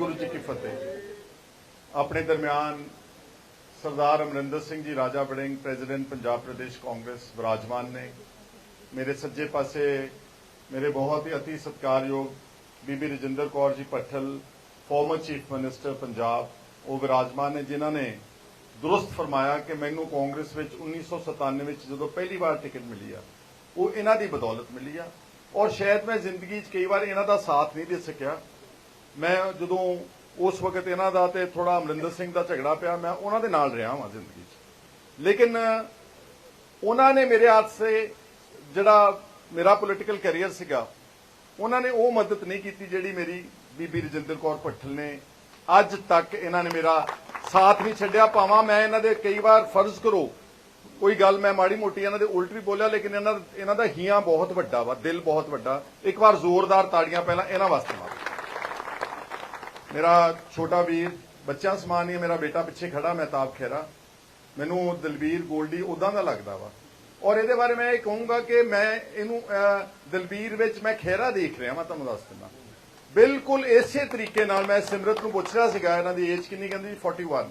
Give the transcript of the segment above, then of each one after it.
ਗੁਰੂ ਜੀ ਕੀ ਫਤਿਹ। ਆਪਣੇ ਦਰਮਿਆਨ ਸਰਦਾਰ ਅਮਰਿੰਦਰ ਸਿੰਘ ਜੀ, ਰਾਜਾ ਬੜਿੰਗ ਪ੍ਰੈਜ਼ੀਡੈਂਟ ਪੰਜਾਬ ਪ੍ਰਦੇਸ਼ ਕਾਂਗਰਸ ਵਿਰਾਜਮਾਨ ਨੇ। ਮੇਰੇ ਸੱਜੇ ਪਾਸੇ ਮੇਰੇ ਬਹੁਤ ਹੀ ਅਤੀ ਸਤਿਕਾਰਯੋਗ ਬੀਬੀ Rajinder Kaur ji Bhattal former chief minister Punjab, ਉਹ ਵਿਰਾਜਮਾਨ ਨੇ, ਜਿਨ੍ਹਾਂ ਨੇ ਦੁਰਸਤ ਫਰਮਾਇਆ ਕਿ ਮੈਨੂੰ ਕਾਂਗਰਸ ਵਿੱਚ 1997 ਵਿੱਚ ਜਦੋਂ ਪਹਿਲੀ ਵਾਰ ਟਿਕਟ ਮਿਲੀ ਆ, ਉਹ ਇਹਨਾਂ ਦੀ ਬਦੌਲਤ ਮਿਲੀ ਆ। ਔਰ ਸ਼ਾਇਦ ਮੈਂ ਜ਼ਿੰਦਗੀ 'ਚ ਕਈ ਵਾਰ ਇਹਨਾਂ ਦਾ ਸਾਥ ਨਹੀਂ ਦੇ ਸਕਿਆ ਮੈਂ ਜਦੋਂ ਉਸ ਵਕਤ ਇਹਨਾਂ ਦਾ ਤੇ ਥੋੜਾ ਅਮਰਿੰਦਰ ਸਿੰਘ ਦਾ ਝਗੜਾ ਪਿਆ, ਮੈਂ ਉਹਨਾਂ ਦੇ ਨਾਲ ਰਿਹਾ ਹਾਂ ਜ਼ਿੰਦਗੀ 'ਚ। ਲੇਕਿਨ ਉਹਨਾਂ ਨੇ ਮੇਰੇ ਹੱਥ ਸੇ ਜਿਹੜਾ ਮੇਰਾ ਪੋਲੀਟੀਕਲ ਕੈਰੀਅਰ ਸੀਗਾ, ਉਹਨਾਂ ਨੇ ਉਹ ਮਦਦ ਨਹੀਂ ਕੀਤੀ ਜਿਹੜੀ ਮੇਰੀ ਬੀਬੀ ਰਜਿੰਦਰ ਕੌਰ ਭੱਠਲ ਨੇ। ਅੱਜ ਤੱਕ ਇਹਨਾਂ ਨੇ ਮੇਰਾ ਸਾਥ ਨਹੀਂ ਛੱਡਿਆ। ਭਾਵਾਂ ਮੈਂ ਇਹਨਾਂ ਦੇ ਕਈ ਵਾਰ ਫਰਜ਼ ਕਰੋ, ਕੋਈ ਗੱਲ ਮੈਂ ਮਾੜੀ ਮੋਟੀ ਇਹਨਾਂ ਦੇ ਉਲਟ ਵੀ ਬੋਲਿਆ, ਲੇਕਿਨ ਇਹਨਾਂ ਇਹਨਾਂ ਦਾ ਹੀਆਂ ਬਹੁਤ ਵੱਡਾ ਵਾ, ਦਿਲ ਬਹੁਤ ਵੱਡਾ। ਇੱਕ ਵਾਰ ਜ਼ੋਰਦਾਰ ਤਾੜੀਆਂ ਪਹਿਲਾਂ ਇਹਨਾਂ ਵਾਸਤੇ ਮਾਰੋ ਮੇਰਾ ਛੋਟਾ ਵੀਰ ਬੱਚਾ ਸਮਾਨ ਹੀ, ਮੇਰਾ ਬੇਟਾ ਪਿੱਛੇ ਖੜਾ ਮਹਿਤਾਬ ਖੇਰਾ। ਮੈਨੂੰ ਦਲਬੀਰ ਗੋਲਡੀ ਉਦਾਂ ਦਾ ਲੱਗਦਾ ਵਾ। ਔਰ ਇਹਦੇ ਬਾਰੇ ਮੈਂ ਇਹ ਕਹੂੰਗਾ ਕਿ ਮੈਂ ਇਹਨੂੰ ਦਲਬੀਰ ਵਿੱਚ ਮੈਂ ਖੇਰਾ ਦੇਖ ਰਿਹਾ ਮੈਂ ਤੁਹਾਨੂੰ ਦੱਸ ਦਿੰਦਾ। ਬਿਲਕੁਲ ਇਸੇ ਤਰੀਕੇ ਨਾਲ ਮੈਂ ਸਿਮਰਤ ਨੂੰ ਪੁੱਛ ਰਿਹਾ ਸੀਗਾ, ਇਹਨਾਂ ਦੀ ਏਜ ਕਿੰਨੀ, ਕਹਿੰਦੀ 41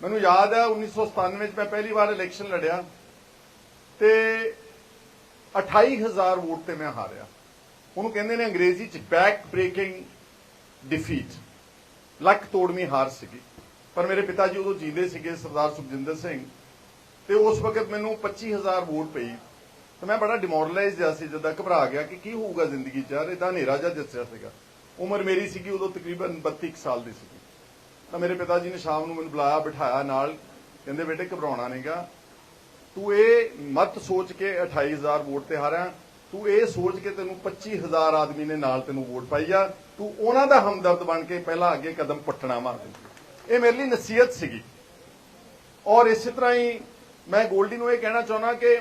ਮੈਨੂੰ ਯਾਦ ਹੈ 1997 ਵਿੱਚ ਮੈਂ ਪਹਿਲੀ ਵਾਰ ਇਲੈਕਸ਼ਨ ਲੜਿਆ ਤੇ 28000 ਵੋਟ ਤੇ ਮੈਂ ਹਾਰਿਆ। ਉਹਨੂੰ ਕਹਿੰਦੇ ਨੇ ਅੰਗਰੇਜ਼ੀ ਚ ਬੈਕ ਬ੍ਰੇਕਿੰਗ ਡਿਫੀਟ ਲੱਕ ਤੋੜਵੀਂ ਹਾਰ ਸੀਗੀ। ਪਰ ਮੇਰੇ ਪਿਤਾ ਜੀ ਉਦੋਂ ਜੀਂਦੇ ਸੀਗੇ, ਸਰਦਾਰ ਸੁਖਜਿੰਦਰ ਸਿੰਘ। ਤੇ ਉਸ ਵਕਤ ਮੈਨੂੰ 25000 ਵੋਟ ਪਈ। ਤੇ ਮੈਂ ਬੜਾ ਡਿਮੋਰਲਾਈਜ਼ ਜਿਹਾ ਸੀ, ਜਦੋਂ ਘਬਰਾ ਗਿਆ ਕਿ ਕੀ ਹੋਊਗਾ ਜ਼ਿੰਦਗੀ 'ਚ ਯਾਰ ਇਦਾਂ ਹਨੇਰਾ ਜਿਹਾ ਦਿਸਿਆ ਸੀਗਾ। ਉਮਰ ਮੇਰੀ ਸੀਗੀ ਉਦੋਂ ਤਕਰੀਬਨ 32 ਕੁ ਸਾਲ ਦੀ ਸੀਗੀ। ਤਾਂ ਮੇਰੇ ਪਿਤਾ ਜੀ ਨੇ ਸ਼ਾਮ ਨੂੰ ਮੈਨੂੰ ਬੁਲਾਇਆ, ਬਿਠਾਇਆ ਨਾਲ। ਕਹਿੰਦੇ, ਬੇਟੇ, ਘਬਰਾਉਣਾ ਨਹੀਂਗਾ ਤੂੰ ਇਹ ਮਤ ਸੋਚ ਕੇ 28000 ਵੋਟ ਤੇ ਹਾਰਿਆ। ਤੂੰ ਇਹ ਸੋਚ ਕੇ ਤੈਨੂੰ 25000 ਆਦਮੀ ਨੇ ਨਾਲ ਤੈਨੂੰ ਵੋਟ ਪਾਈ ਆ। ਤੂੰ ਉਹਨਾਂ ਦਾ ਹਮਦਰਦ ਬਣ ਕੇ ਪਹਿਲਾਂ ਅੱਗੇ ਕਦਮ ਪੱਟਣਾ ਵਾ ਇਹ ਮੇਰੇ ਲਈ ਨਸੀਹਤ ਸੀਗੀ। ਔਰ ਇਸੇ ਤਰ੍ਹਾਂ ਹੀ ਮੈਂ ਗੋਲਡੀ ਨੂੰ ਇਹ ਕਹਿਣਾ ਚਾਹੁੰਦਾ ਕਿ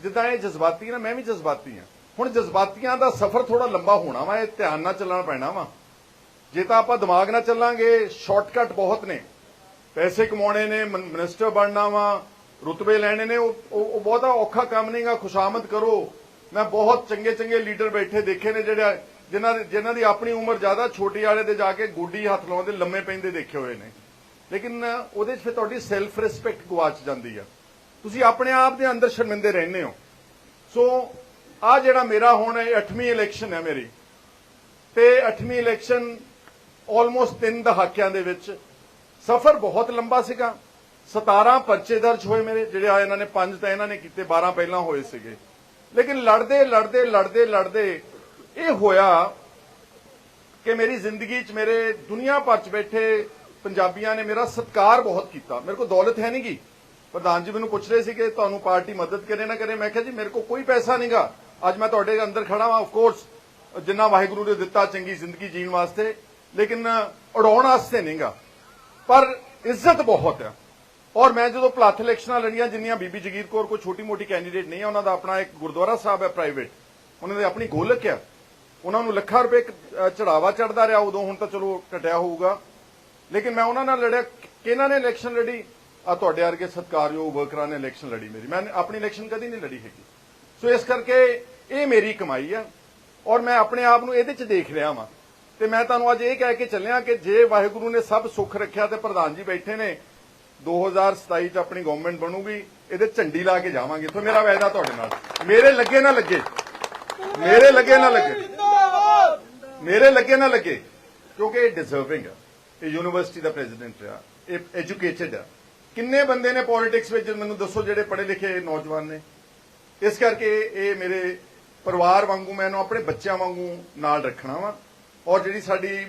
ਜਿੱਦਾਂ ਇਹ ਜਜ਼ਬਾਤੀ ਨਾ, ਮੈਂ ਵੀ ਜਜ਼ਬਾਤੀ ਹਾਂ। ਹੁਣ ਜਜ਼ਬਾਤੀਆਂ ਦਾ ਸਫ਼ਰ ਥੋੜਾ ਲੰਬਾ ਹੋਣਾ ਵਾ, ਇਹ ਧਿਆਨ ਨਾਲ ਚੱਲਣਾ ਪੈਣਾ ਵਾ। ਜੇ ਤਾਂ ਆਪਾਂ ਦਿਮਾਗ ਨਾਲ ਚੱਲਾਂਗੇ, ਸ਼ਾਰਟਕਟ ਬਹੁਤ ਨੇ। ਪੈਸੇ ਕਮਾਉਣੇ ਨੇ, ਮਨ- ਮਿਨਿਸਟਰ ਬਣਨਾ ਵਾ, ਰੁਤਬੇ ਲੈਣੇ ਨੇ, ਉਹ ਉਹ ਉਹ ਬਹੁਤਾ ਔਖਾ ਕੰਮ ਨਹੀਂਗਾ, ਖੁਸ਼ਾਮਦ ਕਰੋ। ਮੈਂ ਬਹੁਤ ਚੰਗੇ ਚੰਗੇ ਲੀਡਰ ਬੈਠੇ ਦੇਖੇ ਨੇ ਜਿਹੜੇ ਜਿਨ੍ਹਾਂ ਦੇ ਜਿਨ੍ਹਾਂ ਦੀ ਆਪਣੀ ਉਮਰ ਜ਼ਿਆਦਾ ਛੋਟੀ ਵਾਲੇ ਦੇ ਜਾ ਕੇ ਗੋਡੀ ਹੱਥ ਲਾਉਂਦੇ ਲੰਮੇ ਪੈਂਦੇ ਦੇਖੇ ਹੋਏ ਨੇ। ਲੇਕਿਨ ਉਹਦੇ 'ਚ ਫਿਰ ਤੁਹਾਡੀ ਸੈਲਫ ਰਿਸਪੈਕਟ ਗਵਾਚ ਜਾਂਦੀ ਆ। ਤੁਸੀਂ ਆਪਣੇ ਆਪ ਦੇ ਅੰਦਰ ਸ਼ਰਮਿੰਦੇ ਰਹਿੰਦੇ ਹੋ। ਸੋ ਆ ਜਿਹੜਾ ਮੇਰਾ ਹੁਣ 8ਵੀਂ ਇਲੈਕਸ਼ਨ ਹੈ ਮੇਰੀ, ਤੇ 8ਵੀਂ ਇਲੈਕਸ਼ਨ ਆਲਮੋਸਟ ਤਿੰਨ ਦਹਾਕਿਆਂ ਦੇ ਵਿੱਚ ਸਫ਼ਰ ਬਹੁਤ ਲੰਬਾ ਸੀਗਾ। 17 ਪਰਚੇ ਦਰਜ ਹੋਏ ਮੇਰੇ, ਜਿਹੜੇ ਆ ਇਹਨਾਂ ਨੇ 5 ਤਾਂ ਇਹਨਾਂ ਨੇ ਕੀਤੇ 12 ਪਹਿਲਾਂ ਹੋਏ ਸੀਗੇ। ਲੇਕਿਨ ਲੜਦੇ ਲੜਦੇ ਲੜਦੇ ਲੜਦੇ ਇਹ ਹੋਇਆ ਕਿ ਮੇਰੀ ਜ਼ਿੰਦਗੀ 'ਚ ਮੇਰੇ ਦੁਨੀਆ ਭਰ 'ਚ ਬੈਠੇ ਪੰਜਾਬੀਆਂ ਨੇ ਮੇਰਾ ਸਤਿਕਾਰ ਬਹੁਤ ਕੀਤਾ। ਮੇਰੇ ਕੋਲ ਦੌਲਤ ਹੈ ਨਹੀਂਗੀ ਪ੍ਰਧਾਨ ਜੀ ਮੈਨੂੰ ਪੁੱਛ ਰਹੇ ਸੀ ਕਿ ਤੁਹਾਨੂੰ ਪਾਰਟੀ ਮਦਦ ਕਰੇ ਨਾ ਕਰੇ। ਮੈਂ ਕਿਹਾ ਜੀ, ਮੇਰੇ ਕੋਲ ਕੋਈ ਪੈਸਾ ਨਹੀਂਗਾ ਅੱਜ ਮੈਂ ਤੁਹਾਡੇ ਅੰਦਰ ਖੜਾ ਹਾਂ ਆਫ ਕੋਰਸ ਜਿੰਨਾ ਵਾਹਿਗੁਰੂ ਨੇ ਦਿੱਤਾ, ਚੰਗੀ ਜ਼ਿੰਦਗੀ ਜੀਣ ਵਾਸਤੇ। ਲੇਕਿਨ ਉਡਾਉਣ ਵਾਸਤੇ ਨਹੀਂਗਾ ਪਰ ਇੱਜ਼ਤ ਬਹੁਤ ਹੈ। ਔਰ ਮੈਂ ਜਦੋਂ ਪਲੱਥ ਇਲੈਕਸ਼ਨਾਂ ਲੜੀਆਂ, ਜਿੰਨੀਆਂ ਬੀਬੀ ਜਗੀਰ ਕੌਰ ਕੋਈ ਛੋਟੀ ਮੋਟੀ ਕੈਂਡੀਡੇਟ ਨਹੀਂ ਹੈ, ਉਹਨਾਂ ਦਾ ਆਪਣਾ ਇੱਕ ਗੁਰਦੁਆਰਾ ਸਾਹਿਬ ਹੈ ਪ੍ਰਾਈਵੇਟ ਉਹਨਾਂ ਦੀ ਆਪਣੀ ਗੋਲਕ ਹੈ ਉਹਨਾਂ ਨੂੰ ਲੱਖਾਂ ਰੁਪਏ ਚੜਾਵਾ ਚੜਦਾ ਰਿਹਾ, ਉਦੋਂ ਹੁਣ ਤਾਂ ਚਲੋ ਘਟਿਆ ਹੋਊਗਾ। ਲੇਕਿਨ ਮੈਂ ਉਹਨਾਂ ਨਾਲ ਲੜਿਆ ਕਿਹਨਾਂ ਨੇ ਇਲੈਕਸ਼ਨ ਲੜੀ? ਆ ਤੁਹਾਡੇ ਵਰਗੇ ਸਤਿਕਾਰਯੋਗ ਵਰਕਰਾਂ ਨੇ ਇਲੈਕਸ਼ਨ ਲੜੀ ਮੇਰੀ। ਮੈਂ ਆਪਣੀ ਇਲੈਕਸ਼ਨ ਕਦੀ ਨਹੀਂ ਲੜੀ ਹੈਗੀ। ਸੋ ਇਸ ਕਰਕੇ ਇਹ ਮੇਰੀ ਕਮਾਈ ਆ, ਔਰ ਮੈਂ ਆਪਣੇ ਆਪ ਨੂੰ ਇਹਦੇ 'ਚ ਦੇਖ ਰਿਹਾ ਵਾਂ। ਤੇ ਮੈਂ ਤੁਹਾਨੂੰ ਅੱਜ ਇਹ ਕਹਿ ਕੇ ਚੱਲਿਆ ਕਿ ਜੇ ਵਾਹਿਗੁਰੂ ਨੇ ਸਭ ਸੁੱਖ ਰੱਖਿਆ ਤੇ ਪ੍ਰਧਾਨ ਜੀ ਬੈਠੇ ਨੇ 2027 ਚ ਆਪਣੀ ਗਵਰਨਮੈਂਟ ਬਣੂਗੀ, ਇਹਦੇ ਝੰਡੀ ਲਾ ਕੇ ਜਾਵਾਂਗੇ। ਇੱਥੋਂ ਮੇਰਾ ਵਾਅਦਾ ਤੁਹਾਡੇ ਨਾਲ। ਮੇਰੇ ਲੱਗੇ ਨਾ ਲੱਗੇ। ਮੇਰੇ ਲੱਗੇ ਨਾ ਲੱਗੇ। ਮੇਰੇ ਲੱਗੇ ਨਾ ਲੱਗੇ, ਕਿਉਂਕਿ ਇਹ ਡਿਜ਼ਰਵਿੰਗ ਆ, ਇਹ ਯੂਨੀਵਰਸਿਟੀ ਦਾ ਪ੍ਰੈਜ਼ੀਡੈਂਟ ਆ, ਇਹ ਐਜੂਕੇਟਿਡ ਆ। ਕਿੰਨੇ ਬੰਦੇ ਨੇ ਪੋਲਿਟਿਕਸ ਵਿੱਚ, ਮੈਨੂੰ ਦੱਸੋ ਜਿਹੜੇ ਪੜ੍ਹੇ ਲਿਖੇ ਨੌਜਵਾਨ ਨੇ। ਇਸ ਕਰਕੇ ਇਹ ਮੇਰੇ ਪਰਿਵਾਰ ਵਾਂਗੂ ਮੈਂ ਇਹਨੂੰ ਆਪਣੇ ਬੱਚਿਆਂ ਵਾਂਗੂ ਨਾਲ ਰੱਖਣਾ ਵਾ। ਔਰ ਜਿਹੜੀ ਸਾਡੀ